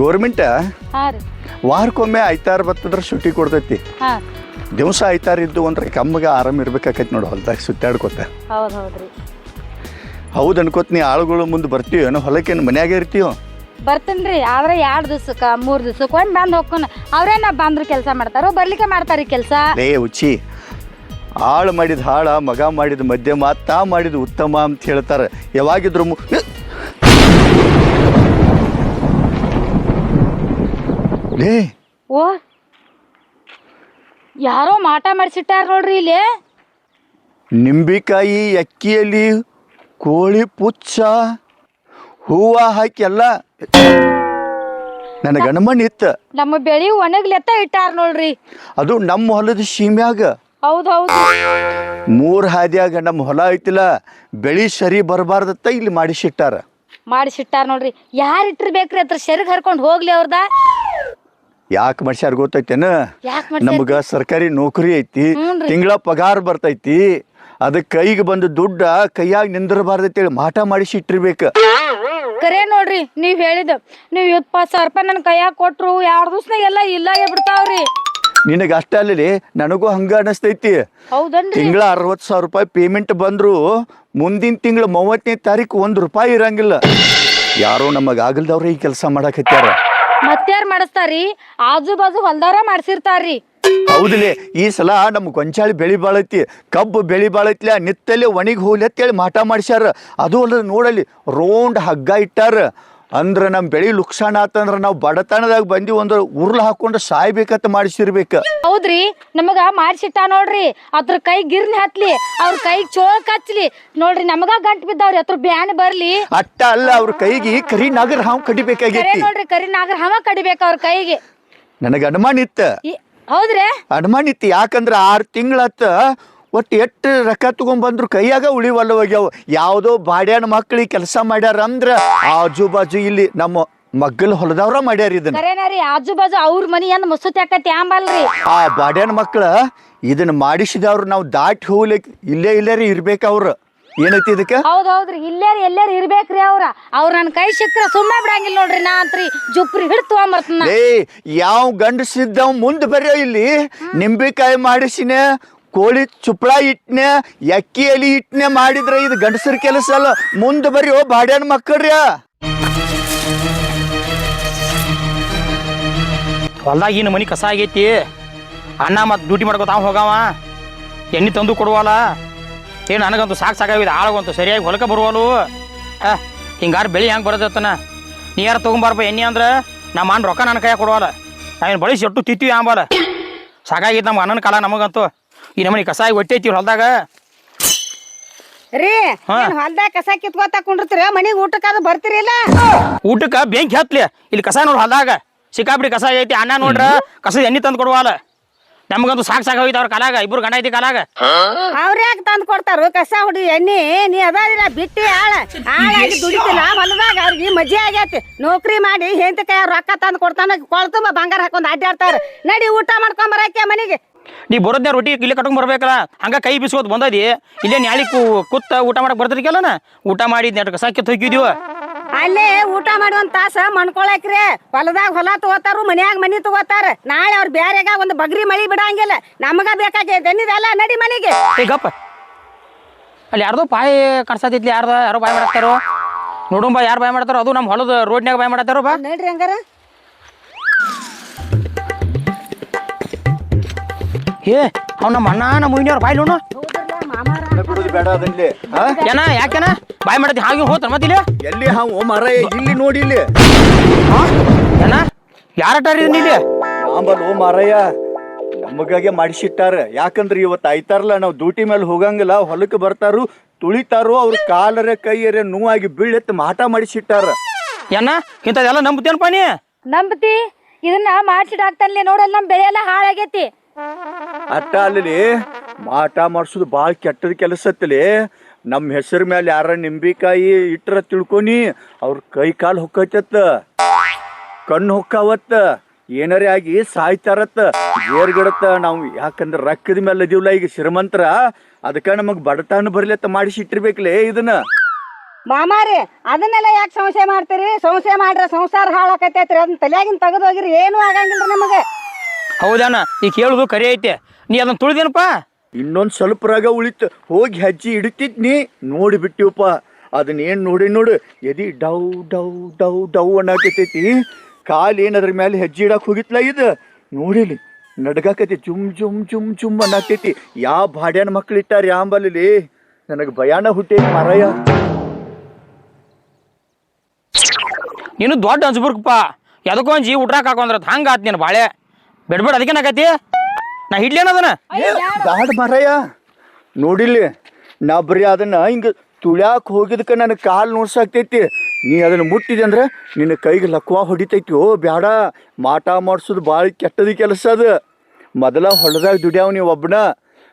Government ಹಾಂ ರೀ. ವಾರಕ್ಕೊಮ್ಮೆ ಐತಾರ ಬರ್ತದ್ರೆ ಸುಟ್ಟಿ ಕೊಡ್ತೈತಿ. ಹಾಂ. ದಿವಸ ಐತಾರ ಇದ್ದು ಅಂದ್ರೆ ಕಮ್ಮಗೆ ಆರಾಮ ಇರ್ಬೇಕಾಕೈತಿ ನೋಡು ಹೊಲ್ದಾಗ ಸುತ್ತಾಡ್ಕೊತ. ಹೌದು ಹೌದು ಅನ್ಕೋತ ನೀ ಆಳುಗಳು ಮುಂದೆ ಬರ್ತೀವಿ ಏನೋ ಹೊಲಕ್ಕೇನು ಮನ್ಯಾಗ ಇರ್ತೀವೋ ಬರ್ತೇನೆ ರೀ ಆದ್ರೆ ಎರಡು ದಿವ್ಸಕ್ಕ ಮೂರ್ ದಿವ್ಸಕ್ಕೆ ಒಂದು ಬಂದು ಹೋಗ್ಕೊನ ಅವ್ರೇನ ಬಂದ್ರು ಕೆಲಸ ಮಾಡ್ತಾರೋ ಬರ್ಲಿಕ್ಕೆ ಮಾಡ್ತಾರಿ ಕೆಲಸ. ಲೇ ಉಚ್ಚಿ ಆಳು ಮಾಡಿದ ಹಾಳ ಮಗ ಮಾಡಿದ ಮಧ್ಯಮ ತಾ ಮಾಡಿದ ಉತ್ತಮ ಅಂತ ಹೇಳ್ತಾರೆ. ಯಾವಾಗಿದ್ರು ಮು ಲೇ. ಓ. ಯಾರೋ ಮಾಟ ಮಾಡಿಸಿಟ್ಟಾರ ನೋಡ್ರಿ ಇಲ್ಲಿ. ನಿಂಬಿಕಾಯಿ ಅಕ್ಕಿಯಲ್ಲಿ ಕೋಳಿ ಪುಚ್ಚ ಹೂವ ಹಾಕಿ ಎಲ್ಲ ನನ್ನ ಗಣಮಣ್ಣ ಇತ್ತ. ನಮ್ಮ ಬೆಳಿ ಒಣಗ್ಲೆತ್ತ ಇಟ್ಟಾರ ನೋಡ್ರಿ. ಅದು ನಮ್ಮ ಹೊಲದ ಸೀಮ್ಯಾಗ ಹೌದು ಹೌದು. ಮೂರು ಹಾದಿಯಾಗ ನಮ್ಮ ಹೊಲ ಐತಿಲ್ಲ ಬೆಳಿ ಸರಿ ಬರಬಾರ್ದತ್ತ ಇಲ್ಲಿ ಮಾಡಿಸಿಟ್ಟಾರ. ಮಾಡಿಸಿಟ್ಟಾರ ನೋಡ್ರಿ. ಯಾರು ಇಟ್ಟಿರ್ಬೇಕ್ರಿ ಅದ್ರ ಸೆರಗ್ ಹರ್ಕೊಂಡು ಹೋಗ್ಲಿ ಅವ್ರದ. ಯಾಕೆ ಮನುಷ್ಯರ್ ಗೊತ್ತೈತೇನ? ಯಾಕೆ ನಮ್ಗ ಸರ್ಕಾರಿ ನೌಕರಿ ಐತಿ ಹ್ಞೂನ್ರಿ. ತಿಂಗಳ ಪಗಾರ ಬರ್ತೈತಿ ಅದ ಕೈಗೆ ಬಂದ ದುಡ್ಡ ಕೈಯಾಗ ನಿಂದಿರಬಾರ್ದೈತೇಳಿ ಮಾಟ ಮಾಡಿಸಿ ಇಟ್ಟಿರ್ಬೇಕು. ಕರೆ ನೋಡ್ರಿ ನೀವ್ ಹೇಳಿದ ನೀವ್ ಇಪ್ಪತ್ತು ಸಾವಿರ ರೂಪಾಯಿ ನನ್ನ ಕೈಯಾಗ ಕೊಟ್ರು ಯಾರ ದಿವ್ಸನಾಗ ಎಲ್ಲ ಇಲ್ಲ ಬಿಡ್ತಾವ್ರಿ. ನಿನಗೆ ಅಷ್ಟ ಅಲ್ಲಿ ನನಗೂ ಹಂಗ ಅನಸ್ತೈತಿ. ಹೌದನ್ರಿ. ತಿಂಗಳ ಅರವತ್ತು ಸಾವಿರ ರೂಪಾಯಿ ಪೇಮೆಂಟ್ ಬಂದ್ರು ಮುಂದಿನ ತಿಂಗಳ ಮೂವತ್ತನೇ ತಾರೀಕು ಒಂದ್ ರೂಪಾಯಿ ಇರಂಗಿಲ್ಲ. ಯಾರೋ ನಮಗ ಆಗಲ್ದವ್ರ ಈ ಕೆಲಸ ಮಾಡಕತ್ಯಾರ ಮತ್ಯಾರು ಮಾಡಿಸ್ತಾರಿ ಆಜು ಬಾಜು ಹೊಲ್ದಾರ ಮಾಡ್ಸಿರ್ತಾರ್ರಿ. ಹೌದಿಲ್ಲ ಈ ಸಲ ನಮ್ಮ ಗೊಂಚಾಳಿ ಬೆಳಿ ಬಾಳೈತಿ, ಕಬ್ಬು ಬೆಳಿ ಬಾಳೈತ್ಲ ನಿತ್ತಲ್ಲಿ ಒಣಗಿ ಹೋಗ್ಲಿ ಅಂತೇಳಿ ಮಾಟ ಮಾಡಿಸ್ಯಾರ. ಅದು ಅಲ್ಲದ ನೋಡಲ್ಲಿ, ರೌಂಡ್ ಹಗ್ಗ ಇಟ್ಟಾರ. ಅಂದ್ರ ನಮ್ ಬೆಳಿ ನುಕ್ಸಾನ ಆತಂದ್ರ ನಾವು ಬಡತನದಾಗ ಬಂದಿ ಒಂದು ಉರ್ಲ್ ಹಾಕೊಂಡು ಸಾಯ್ಬೇಕಂತ ಮಾಡಿಸಿರ್ಬೇಕು. ಹೌದ್ರಿ? ನಮಗ ಮಾಡಿಸಿಟ್ಟ ನೋಡ್ರಿ. ಅದ್ರ ಕೈ ಗಿರ್ನಿ ಹತ್ಲಿ ಅವ್ರ ಕೈ ಚೋಳ ಹಚ್ಲಿ ನೋಡ್ರಿ ನಮಗ ಗಂಟ್ ಬಿದ್ದಾವ್ರಿ ಅದ್ರ ಬ್ಯಾನ್ ಬರ್ಲಿ. ಅಟ್ಟ ಅಲ್ಲ ಅವ್ರ ಕೈಗೆ ಕರಿ ನಾಗರ ಹಾವು ಕರೆ ನೋಡ್ರಿ ಕರಿ ನಾಗರ ಹವ ಕಡಿಬೇಕು ಅವ್ರ ಕೈಗೆ. ನನಗೆ ಅನುಮಾನ ಇತ್ತ. ಈ- ಹೌದ್ರಿ? ಅನುಮಾನ ಇತ್ತು ಯಾಕಂದ್ರ ಆರ್ ತಿಂಗಳತ್ತ ಒಟ್ಟು ಎಷ್ಟು ರೊಕ್ಕ ತಗೊಂಡ್ಬಂದ್ರು ಕೈಯಾಗ ಉಳಿವಲ್ಲ ಹೋಗ್ಯಾವ ಯಾವುದೋ ಬಾಡ್ಯಾನ ಮಕ್ಳಿಗೆ ಕೆಲಸ ಮಾಡ್ಯಾರ ಅಂದ್ರ ಆಜು ಬಾಜು ಇಲ್ಲಿ ನಮ್ಮ ಮಗ್ಗಲ್ ಹೊಲದವ್ರ ಮಾಡ್ಯಾರ ಇದನ್ನ. ಕರೆನಾರಿ ಆಜು ಬಾಜು ಅವ್ರ ಮನಿ ಏನ್ ಮುಸುತಿ ಆಂಬಲ್ರಿ ಆ ಬಾಡ್ಯಾನ ಮಕ್ಳ ಇದನ್ನ ಮಾಡಿಸಿದವ್ರು ನಾವು ದಾಟಿ ಹೋಗ್ಲಿಕ್ ಇಲ್ಲೇ ಇಲ್ಲೇರಿ ಇರ್ಬೇಕು ಅವ್ರು. ಏನೈತಿ ಇದಕ್ಕೆ? ಹೌದ್ ಹೌದ್ರಿ ಇಲ್ಲೇರಿ ಎಲ್ಲಾರ ಇರ್ಬೇಕ್ರಿ ಅವ್ರ. ಅವ್ರ ನನ್ ಕೈ ಸಿಕ್ಕ್ರ ಸುಮ್ಮನೆ ಬಿಡಂಗಿಲ್ಲ ನೋಡ್ರಿ ನಾ ಅಂತ್ರಿ. ಜುಪ್ರಿ ಹಿಡ್ ತಗೊಂಬರ್ತನ ಏ ಯಾವ ಗಂಡಸಿದ್ದವ್ ಮುಂದೆ ಬರ್ಯೋ ಇಲ್ಲಿ. ನಿಂಬೆಕಾಯಿ ಮಾಡಿಸಿನ ಕೋಳಿ ಚುಪ್ಪಳ ಇಟ್ನೆ ಎಕ್ಕಿ ಎಲಿ ಇಟ್ನೆ ಮಾಡಿದ್ರೆ ಇದು ಗಂಡಸರ ಕೆಲಸ ಅಲ್ಲ. ಮುಂದೆ ಬರೀ ಬಾಡ್ಯಾನ ಮಕ್ಕಳ್ರಿ. ಹೊಲ್ದಾಗ ಇನ್ನು ಮನಿ ಕಸ ಆಗೈತಿ. ಅಣ್ಣ ಮತ್ತೆ ಡ್ಯೂಟಿ ಮಾಡ್ಕೊತ ಅವ ಹೋಗವ. ಎಣ್ಣೆ ತಂದು ಕೊಡುವಲ್ಲ. ಏನು ನನಗಂತೂ ಸಾಕು ಸಾಕಾಗಿದೆ ಆಳಗಂತೂ ಸರಿಯಾಗಿ ಹೊಲಕ್ಕೆ ಬರುವಲು ಹಿಂಗಾರು ಬೆಳೆ ಹೆಂಗೆ ಬರೋದತ್ತನ ನೀ ಯಾರು ತೊಗೊಂಬಾರಪ್ಪ ಎಣ್ಣೆ ಅಂದ್ರೆ? ನಮ್ಮ ಅಣ್ಣ ರೊಕ್ಕ ನನ್ನ ಕೈಯಾಗ ಕೊಡುವಲ್ಲ. ನಾವೇನು ಬಳಸಿ ಒಟ್ಟು ತಿತ್ತೀವಿ ಆಂಬಲ್ಲ ಸಾಕಾಗಿತ್ತು ನಮ್ಮ ಅಣ್ಣನ ಕಾಲ ನಮಗಂತೂ. ಈ ನಮ್ಮನೆ ಕಸ ಹೊಟ್ಟೆ ಹೊಟ್ಟೈತಿ ಹೊಲ್ದಾಗ? ರೀ ಹೊಲ್ದಾಗ ಕಸ ಕಿತ್ಕೋತ ಕುಂಡಿರ್ತೀರ ಮನಿಗ್ ಅದು ಬರ್ತೀರಿಲ್ಲ ಊಟಕ್ಕೆ ಬೆಂಕಿ ಹತ್ಲಿ. ಇಲ್ಲಿ ಕಸ ನೋಡ್ರಿ ಹೊಲ್ದಾಗ. ಸಿಕ್ಕಾಪಡಿ ಕಸ ಐತಿ ಅಣ್ಣ ನೋಡ್ರ ಕಸದ ಎಣ್ಣಿ ತಂದು ಕೊಡುವಲ್ಲ. ನಮಗಂತೂ ಸಾಕು ಸಾಕಾಗೈತೆ ಅವ್ರ ಕಾಲಾಗ. ಇಬ್ರು ಗಂಡ ಐತಿ ಕಾಲಾಗ. ಅವ್ರ ಯಾಕೆ ತಂದ್ ಕೊಡ್ತಾರು? ಕಸ ಹುಡಿ ಎಣ್ಣಿ ನೀ ಅದಾದಿಲ್ಲ ಬಿಟ್ಟಿ ಆಳ. ಆಳಾಗಿ ದುಡಿತಿಲ್ಲ ಹೊಲದಾಗ ಅವ್ರಿಗೆ ಮಜ್ಜಿ ಆಗೈತಿ. ನೌಕರಿ ಮಾಡಿ ಹೆಂತ ಕೈ ರೊಕ್ಕ ತಂದ್ ಕೊಡ್ತಾನ ಕೊಳ್ತುಂಬ ಬಂಗಾರ ಹಾಕೊಂಡ್ ಅಡ್ಡಾಡ್ತಾರ ನಡಿ ಊಟ ಮಾಡ್ಕೊಂಡ್ ಬರಕ್ಕೆ ಮನಿಗೆ. ನೀ ಬರೋದ್ನ ರೊಟ್ಟಿ ಇಲ್ಲಿ ಕಟ್ಕೊಂಡ್ ಬರ್ಬೇಕಲ್ಲ? ಹಂಗ ಕೈ ಬಿಸ್ಕೋದು ಬಂದದಿ? ಇಲ್ಲೇ ನ್ಯಾಳಿ ಕುತ್ತ ಊಟ ಮಾಡಕ್ ಬರ್ತಿರ್ಕಲ್ಲನ ಊಟ ಮಾಡಿದ್ ನೆಟ್ ಸಾಕಿ ಕಿತ್ತು ಹೋಗಿದೀವ ಅಲ್ಲೇ ಊಟ ಮಾಡಿ ಒಂದ್ ತಾಸ ಮಣ್ಕೊಳಕ್ರಿ ಹೊಲದಾಗ ಹೊಲ ತಗೋತಾರು ಮನ್ಯಾಗ ಮನಿ ತಗೋತಾರ. ನಾಳೆ ಅವ್ರ ಬ್ಯಾರೆಗ ಒಂದ್ ಬಗ್ರಿ ಮಳಿ ಬಿಡಂಗಿಲ್ಲ. ನಮಗ ಬೇಕಾಗೈತೆ ಅಲ್ಲ ನಡಿ ಮನಿಗೆ. ಏ ಗಪ್ಪ. ಅಲ್ಲಿ ಯಾರ್ದೋ ಪಾಯಿ ಕಾಣಿಸತೈತ್ಲಿ ಯಾರ್ದ ಯಾರೋ ಬಾಯ್ ಮಾಡತ್ತಾರೋ ನೋಡುಂಬ ಯಾರು ಬಾಯ್ ಮಾಡ್ತಾರೋ ಅದು ನಮ್ಮ ಹೊಲದ ರೋಡ್ನ್ಯಾಗ ಬಾಯ್ ಮಾಡತ್ತಾರೋ ಬಾ. ನೋಡ್ರಿ ಹಂಗಾರ. ಏ ಅವ್ನ ನಮ್ಮ ಅಣ್ಣ ನಮ್ಮ ಮುಯ್ನವ್ರ ಬಾಯ್ ನೋಡು. ಬಿಡುದು ಬೇಡ ಅದಲ್ಲಿ ಹಾ? ಏನ ಯಾಕೆನ? ಬಾಯ್ ಮಾಡತಿ ಹಾಗೆ ಹೋತ ಮತ್ತಿಲ್ಲ ಎಲ್ಲಿ ಹಾವು ಮರ ಇಲ್ಲಿ ನೋಡಿ ಇಲ್ಲಿ. ಏನ? ಯಾರಟಾರಿ ಇಲ್ಲಿ? ಆಂಬಲ್ ಓ ಮಾರಯ್ಯ ನಮಗಾಗೆ ಮಾಡಿಸಿಟ್ಟಾರ. ಯಾಕಂದ್ರೆ ಇವತ್ತು ಆಯ್ತಾರಲ್ಲ ನಾವು ಡ್ಯೂಟಿ ಮೇಲೆ ಹೋಗಂಗಿಲ್ಲ ಹೊಲಕ್ಕೆ ಬರ್ತಾರು ತುಳಿತಾರು ಅವ್ರ ಕಾಲರ ಕೈಯರ ನೋವಾಗಿ ಬೀಳೆತ್ ಮಾಟ ಮಾಡಿಸಿಟ್ಟಾರ. ಏನ? ಇಂಥದ್ದೆಲ್ಲ ನಂಬುತ್ತೇನಪ್ಪ ನೀ? ನಂಬತಿ. ಇದನ್ನ ಮಾಡ್ಸಿಟ್ ಹಾಕ್ತಾನೆ ನೋಡಲ್ಲ ನಮ್ ಬೆಳೆ ಎಲ್ಲ ಹಾಳಾಗೈತಿ. ಅಟ್ಟ ಅಲ್ಲಿ ಮಾಟ ಮಾಡಿಸೋದು ಭಾಳ ಕೆಟ್ಟದ ಕೆಲಸ ಅತ್ತಲಿ ನಮ್ಮ ಹೆಸರು ಮೇಲೆ ಯಾರ ನಿಂಬಿಕಾಯಿ ಇಟ್ರ ತಿಳ್ಕೊನಿ, ಅವ್ರ ಕೈ ಕಾಲು ಹೊಕ್ಕೈತತ್ತ ಕಣ್ಣು ಹೊಕ್ಕಾವತ್ತ. ಏನರೇ ಆಗಿ ಸಾಯ್ತಾರತ್ತ. ಏರ್ಗಡತ್ತ ನಾವು ಯಾಕಂದ್ರೆ ರೊಕ್ಕದ ಮೇಲೆ ಅದೀವಲ್ಲ ಈಗ ಶ್ರೀಮಂತರ, ಅದಕ್ಕೆ ನಮಗೆ ಬಡತನ ಬರ್ಲತ್ತ ಮಾಡಿಸಿ ಇಟ್ಟಿರ್ಬೇಕಲೇ ಇದನ್ನ. ಮಾಮಾರಿ, ಅದನ್ನೆಲ್ಲ ಯಾಕೆ ಸಂಶಯ ಮಾಡ್ತೀರಿ? ಸಂಶಯ ಮಾಡ್ರೆ ಸಂಸಾರ ಹಾಳಾಕತೈತ್ರಿ ಅದನ್ನ ತಲೆಯಾಗಿನ ತೆಗೆದು ಹೋಗಿರಿ. ಏನೂ ಆಗಂಗಿಲ್ಲ ನಮಗೆ. ಹೌದಾನ? ಈ ಕೇಳುದು ಕರಿ ಐತೆ. ನೀ ಅದನ್ನ ತುಳಿದೇನಪ್ಪ? ಇನ್ನೊಂದು ಸ್ವಲ್ಪ ರಾಗ ಉಳಿತು ಹೋಗಿ ಹೆಜ್ಜೆ ನೀ ನೋಡಿ ಬಿಟ್ಟಿವಪ್ಪ. ಅದನ್ನ ಏನ್ ನೋಡಿ ನೋಡು ಎದಿ ಡೌ ಡೌ ಡೌ ಡೌ ಅನ್ನಕತೈತಿ ಕಾಲು ಏನು ಅದ್ರ ಮೇಲೆ ಹೆಜ್ಜೆ ಇಡಕ್ಕೆ ಹೋಗಿತ್ಲ ಇದು? ನೋಡಿಲಿ ನಡ್ಗಾಕತಿ ಜುಮ್ ಜುಮ್ ಜುಮ್ ಜುಮ್ ಅನ್ನಾಕೈತಿ ಯಾವ ಬಾಡ್ಯಾನ ಮಕ್ಳು ಇಟ್ಟಾರ ಯಾಂಬಲ್ಲಿ ನನಗೆ ಭಯಾನ ಹುಟ್ಟೈತಿ ಮಾರಾಯ. ನೀನು ದೊಡ್ಡ ಅನ್ಸ್ಬಿಡ್ಕಪ್ಪ ಎದಕ್ಕೊಂಜಿ ಉಟ್ರಾಕ್ ಊಟ್ರಾಕ್ ಹಾಕೊಂಡ್ರ ಹಂಗಾತ್ ನೀನು ಬಾಳೆ. ಬಿಡ್ಬೇಡ ಅದಕ್ಕೆ ನಾಕತಿ ನಾ ಹಿಡ್ಲೇನದನ ಏ, ಬ್ಯಾಡ ಮರಯ್ಯ ನೋಡಿಲ್ಲಿ ನಾ ಬರೀ ಅದನ್ನ ಹಿಂಗ ತುಳ್ಯಾಕ ಹೋಗಿದ್ಕ ನನ್ನ ಕಾಲು ನೋಡ್ಸಾಕ್ತೈತಿ ನೀ ಅದನ್ನ ಮುಟ್ಟಿದೆ ಅಂದ್ರೆ ನಿನ್ನ ಕೈಗೆ ಲಕ್ವಾ ಹೊಡಿತೈತಿ ಓ ಬ್ಯಾಡ. ಮಾಟ ಮಾಡ್ಸೋದು ಭಾಳ ಕೆಟ್ಟದ ಕೆಲಸ ಅದು. ಮೊದಲ ಹೊಲದಾಗ ದುಡ್ಯಾವ ನೀವು ಒಬ್ಬನ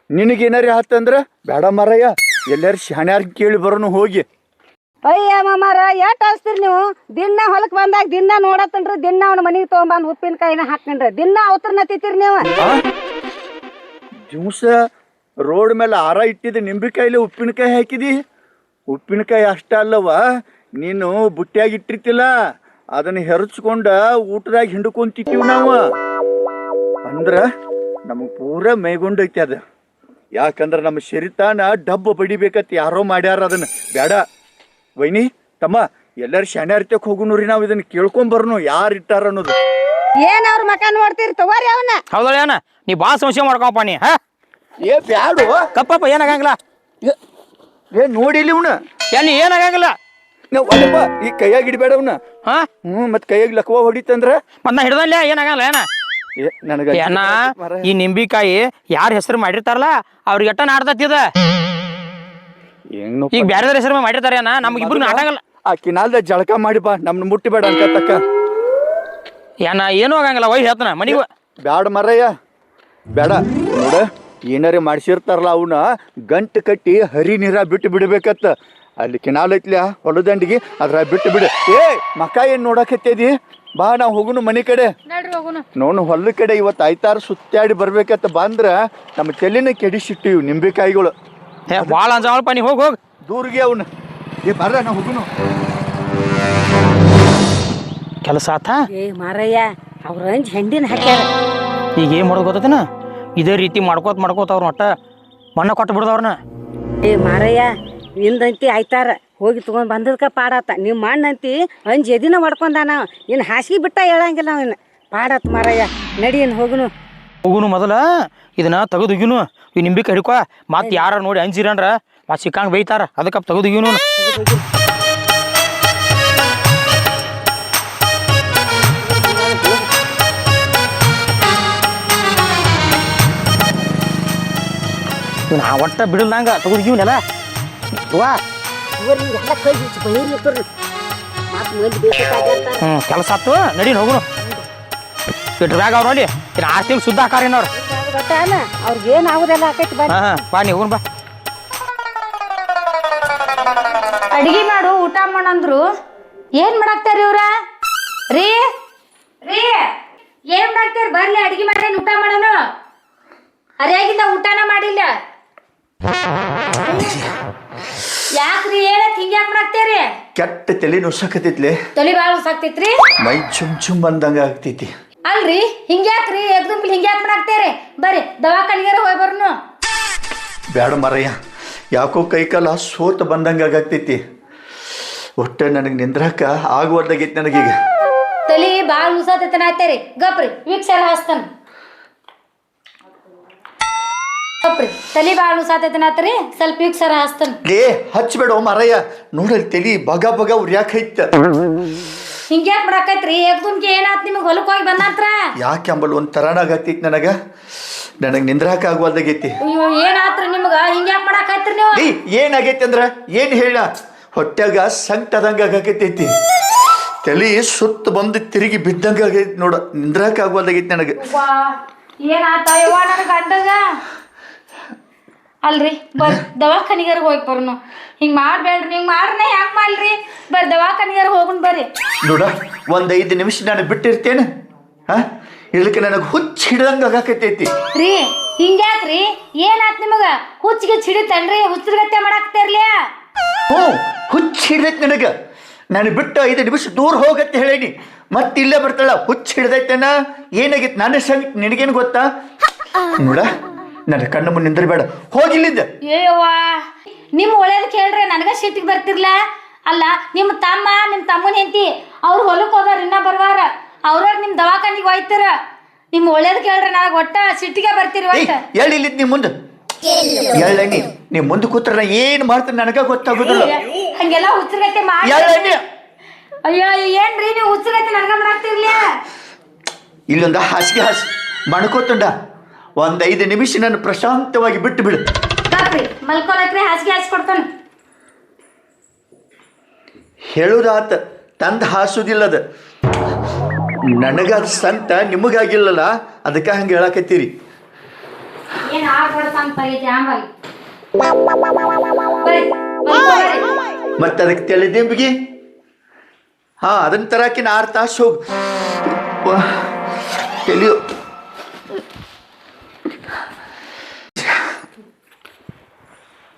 ನಿನಗೇನಾರ ಹತ್ತಂದ್ರೆ ಬೇಡ ಮರಯ್ಯ ಎಲ್ಲಾರು ಶಾಣ್ಯಾರ ಕೇಳಿ ಬರೋನು ಹೋಗಿ. ಅಯ್ಯ ಮಾಮಾರ, ಎಷ್ಟು ಅಳ್ಸ್ತೀರಿ ನೀವು? ದಿನ ಹೊಲಕ್ ಬಂದಾಗ ದಿನ ನೋಡತ್ತನ್ರಿ, ದಿನ ಅವ್ನ ಮನಿಗೆ ತೊಗೊಂಬಂದ್ ಉಪ್ಪಿನಕಾಯಿನ ಹಾಕ್ಕೊಂಡ್ರಿ ದಿನ ಅವತ್ರನ್ನ ತಿತ್ತೀರಿ ನೀವು? ಜ್ಯೂಸ ರೋಡ್ ಮೇಲೆ ಆರ ಇಟ್ಟಿದ ನಿಂಬಿಕಾಯಿಲಿ ಉಪ್ಪಿನಕಾಯಿ ಹಾಕಿದಿ? ಉಪ್ಪಿನಕಾಯಿ ಅಷ್ಟ ಅಲ್ಲವ ನೀನು ಬುಟ್ಟಿಯಾಗಿ ಇಟ್ಟಿರ್ತಿಲ್ಲ, ಅದನ್ನ ಹೆರಚ್ಕೊಂಡ ಊಟದಾಗ ಹಿಂಡ್ಕೊಂತಿತ್ತೀವಿ ನಾವು. ಅಂದ್ರೆ ನಮಗೆ ಪೂರ ಮೈಗೊಂಡೈತಿ ಅದು. ಯಾಕಂದ್ರೆ ನಮ್ಮ ಶರೀತಾನ ಡಬ್ಬ ಬಡಿಬೇಕತ್ ಯಾರೋ ಮಾಡ್ಯಾರ ಅದನ್ನ. ಬೇಡ. ವೈನಿ ತಮ್ಮ ಎಲ್ಲರ ಶಾಣ್ಯಾರ್ತಕ್ಕೆ ಹೋಗುನು ರೀ ನಾವು ಇದನ್ನ ಕೇಳ್ಕೊಂಬರ್ನು ಯಾರು ಇಟ್ಟಾರ ಅನ್ನೋದು. ಏನ್ ಅವ್ರ ಮಕ ನೋಡ್ತೀರಿ ತಗೋರಿ ಅವನ್ನ ಹೌದಾ ಏನ? ನೀ ಭಾಳ ಸಂಶಯ ಮಾಡ್ಕೊಪ್ಪ ನೀ ಹಾ? ಏ ಬ್ಯಾಡು. ಕಪ್ಪಪ್ಪ ಏನಾಗಂಗಿಲ್ಲ? ಏ, ಏ ನೋಡಿಲಿ ಅವನ. ಏನ್ ಏನಾಗಂಗಿಲ್ಲ? ನಾವು ಅಲ್ಲಪ್ಪ ಈ ಕೈಯಾಗ ಇಡಬೇಡ ಅವನ್ನ ಹಾ? ಹ್ಮ್ ಮತ್ತೆ ಕೈಯಾಗ ಲಕ್ವ ಹೊಡಿತಂದ್ರ? ಮತ್ ನಾ ಹಿಡ್ದಲ್ಲ ಏನಾಗಲ್ಲ ಏನ? ಏ ನನಗೆ ಏನ ಈ ನಿಂಬಿಕಾಯಿ ಯಾರ ಹೆಸರು ಮಾಡಿರ್ತಾರಲ್ಲ ಅವ್ರಿಗೆ ಎಟ್ಟ ನಾಡ್ತತ್ತಿದ ಹೆಂಗ್ ಈಗ ಬೇರೆ ಹೆಸರು ಮಾಡಿರ್ತಾರೆ ಏನ ನಮ್ಗೆ ಇಬ್ರು ಆಟಂಗಲ್ಲ. ಆ ಕಿನಾಲ್ದ ಜಳಕ ಮಾಡಿ ಬಾ ನಮ್ನ ಮುಟ್ಟಿಬೇಡ ತಕ್ಕ ಏನ ಏನೂ ಆಗಂಗಿಲ್ಲ ಒಯ್ ಹೇಳ್ತಾನ ಮನಿಗೆ. ಬ್ಯಾಡ ಮರಯ್ಯ ಬೇಡ. ನೋಡ ಏನಾರೇ ಮಾಡಿಸಿರ್ತಾರಲ್ಲ ಅವನ್ನ ಗಂಟು ಕಟ್ಟಿ ಹರಿ ನೀರ ಬಿಟ್ಟು ಬಿಡ್ಬೇಕತ್ತ. ಅಲ್ಲಿ ಕಿನಾಲ್ ಐತ್ಲ್ಯಾ ಹೊಲದಂಡಿಗೆ ಅದ್ರ ಬಿಟ್ಟು ಬಿಡು. ಏ ಮಕ ಏನ್ ನೋಡಕತ್ತೇದಿ? ಬಾ ನಾವು ಹೋಗುನು ಮನೆ ಕಡೆ. ನಡ್ರಿ ಹೋಗುನು. ನೋನು ಹೊಲದ ಕಡೆ ಇವತ್ತು ಐತಾರ ಸುತ್ತಾಡಿ ಬರ್ಬೇಕತ್ತ ಬಂದ್ರ ನಮ್ಮ ತಲೆನ ಕೆಡಿಸಿಟ್ಟಿವ್ ನಿಂಬೆಕಾಯಿಗಳು ಭಾಳ ಅಂಜಾವಳಪ್ಪ ನೀ ಹೋಗಿ ಹೋಗಿ. ದೂರ್ಗೆ ಅವನು. ಏ ಬರ್ರ ನಾ ಹೋಗುನು. ಕೆಲಸ ಆತ? ಏ ಮಾರಯ್ಯ ಅವ್ರ ಅಂಜ್ ಹೆಂಡಿನ ಹಾಕ್ಯಾರ. ಈಗ ಏನು ಮಾಡೋದು ಗೊತ್ತೈತೇನ? ಇದೇ ರೀತಿ ಮಾಡ್ಕೋತ ಮಾಡ್ಕೋತ ಅವ್ರ ಮಟ್ಟ ಮಣ್ಣ ಕೊಟ್ಟು ಬಿಡ್ದವ್ರನ್ನ ಏ ಮಾರಯ್ಯ ನಿಂದಂತಿ ಆಯ್ತಾರ. ಹೋಗಿ ತಗೊಂಡ್ ಬಂದದ್ಕ ಪಾಡಾತ. ನಿಮ್ಮ ಮಣ್ಣಂತಿ ಅಂಜ್ ಎದಿನ ಮಾಡ್ಕೊಂಡಾನ. ಇನ್ನು ಹಾಸಿಗೆ ಬಿಟ್ಟ ಹೇಳಂಗಿಲ್ಲ ಅವನ್. ಪಾಡಾತ ಮಾರಯ್ಯ ನಡಿ ಇನ್ ಹೋಗುನು. ಹೋಗುನು ಮೊದಲ. ಇದನ್ನ ತೆಗೆದುಗಿನು. ಈ ನಿಂಬಿಕ ಹಿಡ್ಕೊ ಮತ್ತೆ ಯಾರ ನೋಡಿ ಅಂಜಿರಂದ್ರ ಮತ್ತೆ ಸಿಕ್ಕಂಗೆ ಬೈತಾರ. ಅದಕ್ಕೆ ತೆಗೆದುಗಿನು. ಇವ್ನ ಒಟ್ಟ ಬಿಡಲ್ದಂಗ ತೆಗೆದುಗಿವ್ನೆಲ್ಲ. ವಾ ಹ್ಞೂ ಕೆಲಸ ಆತು. ನಡೀನು ಹೋಗುನು. ಬ್ಯಾಗ ಅವ್ರು ನೋಡಿ. ಇನ್ನು ಆರು ತಿಂಗಳು ಸುದ್ದ ಹಾಕಾರೇನವ್ರು ಗೊತ್ತಾನ? ಅವ್ರಿಗೆ ಏನ್ ಆಗುದೆಲ್ಲ ಆಕೈತಿ ಹಾಂ ಹಾಂ ಬಾ ನೀವು ಬಾ. ಅಡಿಗೆ ಮಾಡು ಊಟ ಮಾಡಂದ್ರು. ಏನ್ ಮಾಡಾಕ್ತಾರ ಇವ್ರ ರೀ? ರೀ ಏನ್ ಮಾಡಾಕ್ತಾರ? ಬರ್ಲಿ ಅಡಿಗೆ ಮಾಡೇನ್ ಊಟ ಮಾಡೋಣ. ಅರಿಯಾಗಿಂದ ಊಟನ ಮಾಡಿಲ್ಲ. ಯಾಕ್ರಿ ಹೇಳಕ್ ಹಿಂಗ್ಯಾಕ್ ಮಾಡಾಕ್ತೇರಿ? ಕೆಟ್ಟ ತಲೆ ನುಸಕತೈತ್ಲೆ ತಲೆ ಬಾಳ ಸಾಕ್ತೈತ್ರಿ ಮೈ ಚುಮ್ ಚುಮ್ ಬಂದಂಗ ಆಗ್ತೈತಿ. ಅಲ್ರಿ? ಹಿಂಗ್ಯಾಕ್ರಿ? ಎಕ್ಸಾಂಪಲ್ ಹಿಂಗ್ಯಾಕ್ ಮಾಡಾಕ್ತೇರಿ? ಬರ್ರಿ ದವಾಖಾನಿಗಾರ ಹೋಗಿ ಬರ್ನು. ಬ್ಯಾಡ ಮರಯ್ಯ ಯಾಕೋ ಕೈಕಾಲ ಸೋತ ಬಂದಂಗ ಆಗತ್ತೈತಿ. ಒಟ್ಟೆ ನನಗೆ ನಿಂದ್ರಕ್ಕ ಆಗುವಲ್ದಾಗೈತಿ ನನಗೀಗ. ತಲಿ ಬಾಳ ಉಸಾತೈತನ ಗಪ್ರಿ ವೀಕ್ಷರ ಹಾಸ್ತಾನ. ಗಪ್ರಿ ತಲಿ ಬಾಳ ಉಸಾತೈತನ ಆತ್ರಿ ಸ್ವಲ್ಪ ವೀಕ್ಷರ ಹಾಸ್ತಾನ. ಏ ಹಚ್ಚಬೇಡ ಮರಯ್ಯ. ನೋಡಲ್ ತಲಿ ಬಗ ಬಗ ಉರ್ಯಾಕೈತ ಹಿಂಗ್ಯಾಕ್ ಮಾಡಾಕೈತ್ರಿ? ಎಗ್ದುನ್ಗೆ ಏನಾತ್ ನಿಮಗೆ ಹೊಲಕ್ಕೆ ಹೋಗಿ ಬಂದಂತ್ರ? ಯಾಕೆ ಅಂಬಲ್ ಒಂದ್ ತರಾನಾಗತೈತಿ ನನಗ? ನನಗೆ ನಿಂದ್ರಾಕ ಆಗುವಲ್ದಾಗೈತಿ ಅಯ್ಯೋ ಏನಾತ್ರಿ ನಿಮ್ಗ? ಹಿಂಗ್ಯಾಕ್ ಮಾಡಾಕೈತ್ರಿ ನೀವು? ಏನ್ ಏನಾಗೈತಿ ಅಂದ್ರ? ಏನ್ ಹೇಳ ಹೊಟ್ಟೆಗ ಸಂಕಟದಂಗ ಆಗತೈತಿ ತಲಿ ಸುತ್ತ ಬಂದು ತಿರುಗಿ ಬಿದ್ದಂಗ ಆಗೈತಿ ನೋಡ. ನಿಂದ್ರಾಕ ಆಗುವಲ್ದಾಗೈತಿ ನನಗೆ. ವಾ ಏನಾತ ಯವ್ವ ನನ್ನ ಗಂಡಗ? ಅಲ್ರಿ ಬರ್ ದವಾಖಾನಿಗಾರ ಹೋಗಿ ಬರ್ನು ಹಿಂಗ್ ಮಾಡ್ಬೇಡ್ರಿ ಹಿಂಗ್ ಮಾಡ್ರೆ ಹೆಂಗ್ ಮಾಡ್ರಿ? ಬರ್ ದವಾಖಾನಿಗಾರ ಹೋಗುನ್ ಬರ್ರಿ. ನೋಡ ಒಂದ್ ಐದು ನಿಮಿಷ ನಾನು ಬಿಟ್ಟಿರ್ತೇನೆ. ಹಾ? ಇದಕ್ಕೆ ನನಗೆ ಹುಚ್ಚ ಹಿಡ್ದಂಗ ಆಗಾಕತೈತಿ ರೀ ಹಿಂಗ್ಯಾಕ್ರಿ? ಏನಾತ್ ನಿಮಗ? ಹುಚ್ಚಿಗೆ ಚಿಡಿತನ್ರಿ ಹುಚ್ಚರ್ಗತ್ತೆ ಮಾಡಾಕ್ತಿರ್ಲಿ ಹ್ಞೂ ಹುಚ್ಚ ಹಿಡ್ದೈತ್ ನನಗೆ. ನಾನು ಬಿಟ್ಟು ಐದು ನಿಮಿಷ ದೂರ ಹೋಗತ್ತೆ ಹೇಳೀನಿ. ಮತ್ತೆ ಇಲ್ಲೇ ಬರ್ತಾಳ ಹುಚ್ಚ ಹಿಡ್ದೈತೇನ? ಏನಾಗಿತ್ತು ನನ್ನ ಸಂಗ ನಿನಗೇನು ಗೊತ್ತಾ? ನೋಡ ನನ್ನ ಕಣ್ಣು ಮುಂದೆ ನಿಂದ್ರಬೇಡ. ಹೋಗಿಲ್ಲಿದ್ದ ಅಯ್ಯವ್ವ ನಿಮ್ಮ ಒಳ್ಳೇದು ಕೇಳ್ರೆ ನನಗೆ ಸಿಟ್ಟಿಗೆ ಬರ್ತಿರ್ಲ? ಅಲ್ಲ ನಿಮ್ಮ ತಮ್ಮ ನಿಮ್ಮ ತಮ್ಮನ ಹೆಂಡತಿ ಅವ್ರು ಹೊಲಕ್ಕೆ ಹೋದಾರ ಇನ್ನ ಬರ್ವಾರ ಅವ್ರ ನಿಮ್ಮ ದವಾಖಾನಿಗೆ ಹೋಯ್ತಾರ. ನಿಮ್ಮ ಒಳ್ಳೇದು ಕೇಳ್ರೆ ನನಗೆ ಒಟ್ಟ ಸಿಟ್ಟಿಗೆ ಬರ್ತೀರಿ ಹೇಳಿ ಒಟ್ಟ ಎಳ್ಳಿಲ್ಲಿದ್ ನಿಮ್ಮ ಮುಂದೆ. ಎಳ್ಳಣ್ಣಿ ನೀ ಮುಂದೆ ಕೂತ್ರ ಏನು ಮಾಡ್ತೀನಿ ನನಗ ಗೊತ್ತಾಗೋದಿಲ್ಲ. ಹಂಗೆಲ್ಲ ಉಸಿರುಗತ್ತೆ ಮಾಡಿ ಎಳ್ಳಣ್ಣಿ ಅಯ್ಯೋ ಏನ್ರಿ ನೀವು ಉಸಿರುಗತ್ತೆ ನನಗ ಮಾಡ್ತಿರ್ಲಿ ಇಲ್ಲೊಂದು ಹಾಸಿಗೆ ಹಾಸಿ ಮಣ್ಕೋತುಂಡ. ಒಂದ್ ಐದು ನಿಮಿಷ ನಾನು ಪ್ರಶಾಂತವಾಗಿ ಬಿಟ್ಟು ಬಿಡು. ಬಾಪ್ರಿ ಮಲ್ಕೊಳಕ್ರಿ ಹಾಸಿಗೆ ಹಾಸಿ ಕೊಡ್ತಾನೆ. ಹೇಳುದಾತ ತಂದ ಹಾಸುದಿಲ್ಲದ. ನನಗ ಸಂತ ನಿಮಗಾಗಿಲ್ಲಲ್ಲ ಅದಕ್ಕೆ ಹಂಗೆ ಹೇಳಕತ್ತೀರಿ. ಏನು ಆಮೇಲೆ. ಮತ್ತೆ ಅದಕ್ಕೆ ತೆಳೆದಿಂಬಿಗೆ ಹಾ ಅದನ್ನ ತರಾಕಿನ ಆರು ತಾಸು ಹೋಗ್. ವಾ, ತೆಲಿಯು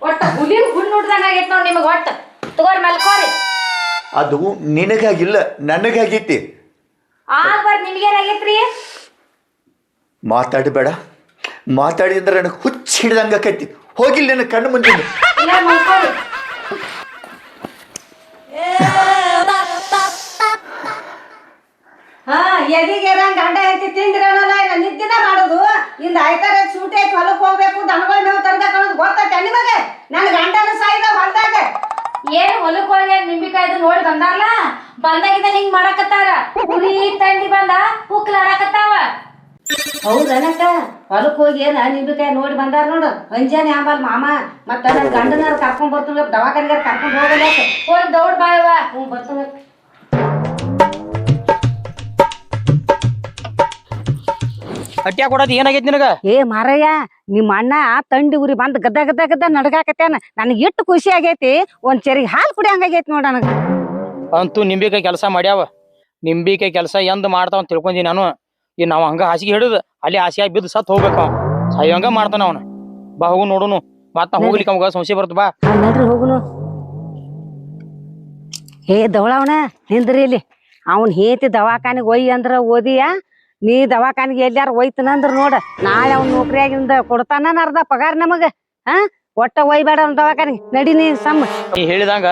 ಒಟ್ಟ ಹುಲಿ ಹುಣ್ಣು ಹುಡ್ದಂಗ ಆಗೈತಿ ನೋಡಿ ನಿಮಗೆ ಒಟ್ಟ. ತಗೋರಿ ಮಲ್ಕೋರಿ ಅದು ನಿನಗಾಗಿಲ್ಲ ನನಗಾಗೈತಿ. ಆಗ್ಬಾರ್ದು ನಿಮ್ಗೇನಾಗೈತ್ರಿ? ಮಾತಾಡಬೇಡ ಮಾತಾಡಿದ್ರೆ ನನಗೆ ಹುಚ್ಚ ಹಿಡ್ದಂಗೆ ಆಕೈತಿ. ಹೋಗಿಲ್ಲ ನನ್ನ ಕಣ್ಣು ಮುಂದೆ ಇಲ್ಲ ಮಲ್ಕೋರಿ ಹಾ ಎದಿಗೆ ಗಂಡ ಹೆಂಡತಿ ತಿಂದಿರಲ್ಲ ಇಲ್ಲ ನಿದ್ದಿನ ಮಾಡೋದು? ಇಂದ ಆಯ್ತಾರ ಸೂಟಿ ಐತಿ ಹೊಲಕ್ಕೆ ಹೋಗ್ಬೇಕು ದನಗಳ ಮೇವು ತರ್ಬೇಕು ಅನ್ನೋದು ಗೊತ್ತೈತೆ ನಿಮಗೆ? ನನ್ನ ಗಂಡನ ಸಾಯ್ದ ಹೊಲ್ದಾಗ. ಏನು ಹೊಲಕ್ ಹೋಗಿ ನಿಂಬಿಕಾಯ್ದು ನೋಡಿ ಬಂದಾರಲ್ಲ ಬಂದಾಗಿಂದ ಹಿಂಗ್ ಮಾಡಕತ್ತಾರ? ಕುರಿ ತಂಡಿ ಬಂದ ಉಕ್ಲಾಡಕತ್ತಾವ ಹೌದನಕ್ಕ ಹೊಲಕ್ ಹೋಗಿ ಏನ ನಿಂಬಿಕಾಯಿ ನೋಡಿ ಬಂದಾರ ನೋಡು. ಅಂಜಾನೆ ಆಂಬಲ್ ಮಾಮ ಮತ್ತ ನನ್ನ ಗಂಡನಾರ ಕರ್ಕೊಂಡ್ ಬರ್ತೀನಿ ದವಾಖಾನಿಗಾರ ಕರ್ಕೊಂಡ್ ಹೋಗಲ್ಲ ಹೋಗಿ ದೌಡ್ ಬಾಯವ ಹ್ಞೂ ಬರ್ತೀನಿ. ಅಟ್ಯಾಗ ಕೊಡೋದು ಏನಾಗೈತಿ ನಿನಗ? ಏ ಮಾರಯ್ಯ ನಿಮ್ಮ ಅಣ್ಣ ತಂಡಿ ಉರಿ ಬಂದ್ ಗದ್ದ ಗದ್ದ ಗದ್ದ ನಡ್ಗಾಕತ್ಯಾನ ನನಗೆ ಎಷ್ಟು ಖುಷಿ ಆಗೈತಿ ಒಂದ್ ಚೆರಿಗೆ ಹಾಲು ಕುಡಿ ಹಂಗಾಗೈತಿ ನೋಡ ನನಗ. ಅಂತೂ ನಿಂಬಿಕೆ ಕೆಲಸ ಮಾಡ್ಯಾವ. ನಿಂಬಿಕೆ ಕೆಲಸ ಎಂದ್ ಮಾಡ್ತಾವ್ ತಿಳ್ಕೊಂಡಿ ನಾನು. ಈ ನಾವ್ ಹಂಗ ಹಾಸಿಗೆ ಹಿಡಿದು ಅಲ್ಲಿ ಹಾಸಿಗೆ ಬಿದ್ದು ಸತ್ ಹೋಗ್ಬೇಕ ಅವ. ಸಾಯಂಗ ಮಾಡ್ತಾನ ಅವನು. ಬಾ ಹೋಗು ನೋಡುನು. ಮತ್ತ ಹೋಗ್ಲಿಕ್ಕೆ ಅವಾಗ ಸಂಶಯ ಬರ್ತ ಬಾ. ನಡ್ರಿ ಹೋಗುನು. ಏ ದವಳವನ ನಿಂದ್ರಿ ಇಲ್ಲಿ. ಅವನ್ ಹೇತಿ ದವಾಖಾನಿಗೆ ಒಯ್ಯಿ ಅಂದ್ರ ಓದಿಯ? ನೀ ದವಾಖಾನಿಗೆ ಎಲ್ಲಾರ ಒಯ್ತನಂದ್ರ ನೋಡ ನಾಳೆ ಅವ್ನ ನೌಕರಿಯಾಗಿಂದ ಕೊಡ್ತಾನ ಅರ್ಧ ಪಗಾರ ನಮಗ ಹಾ? ಒಟ್ಟ ಒಯ್ಬೇಡ ಅವ್ನ ದವಾಖಾನಿಗೆ ನಡಿ ನೀ ಸಮ್ಮ ನೀ ಹೇಳಿದಂಗ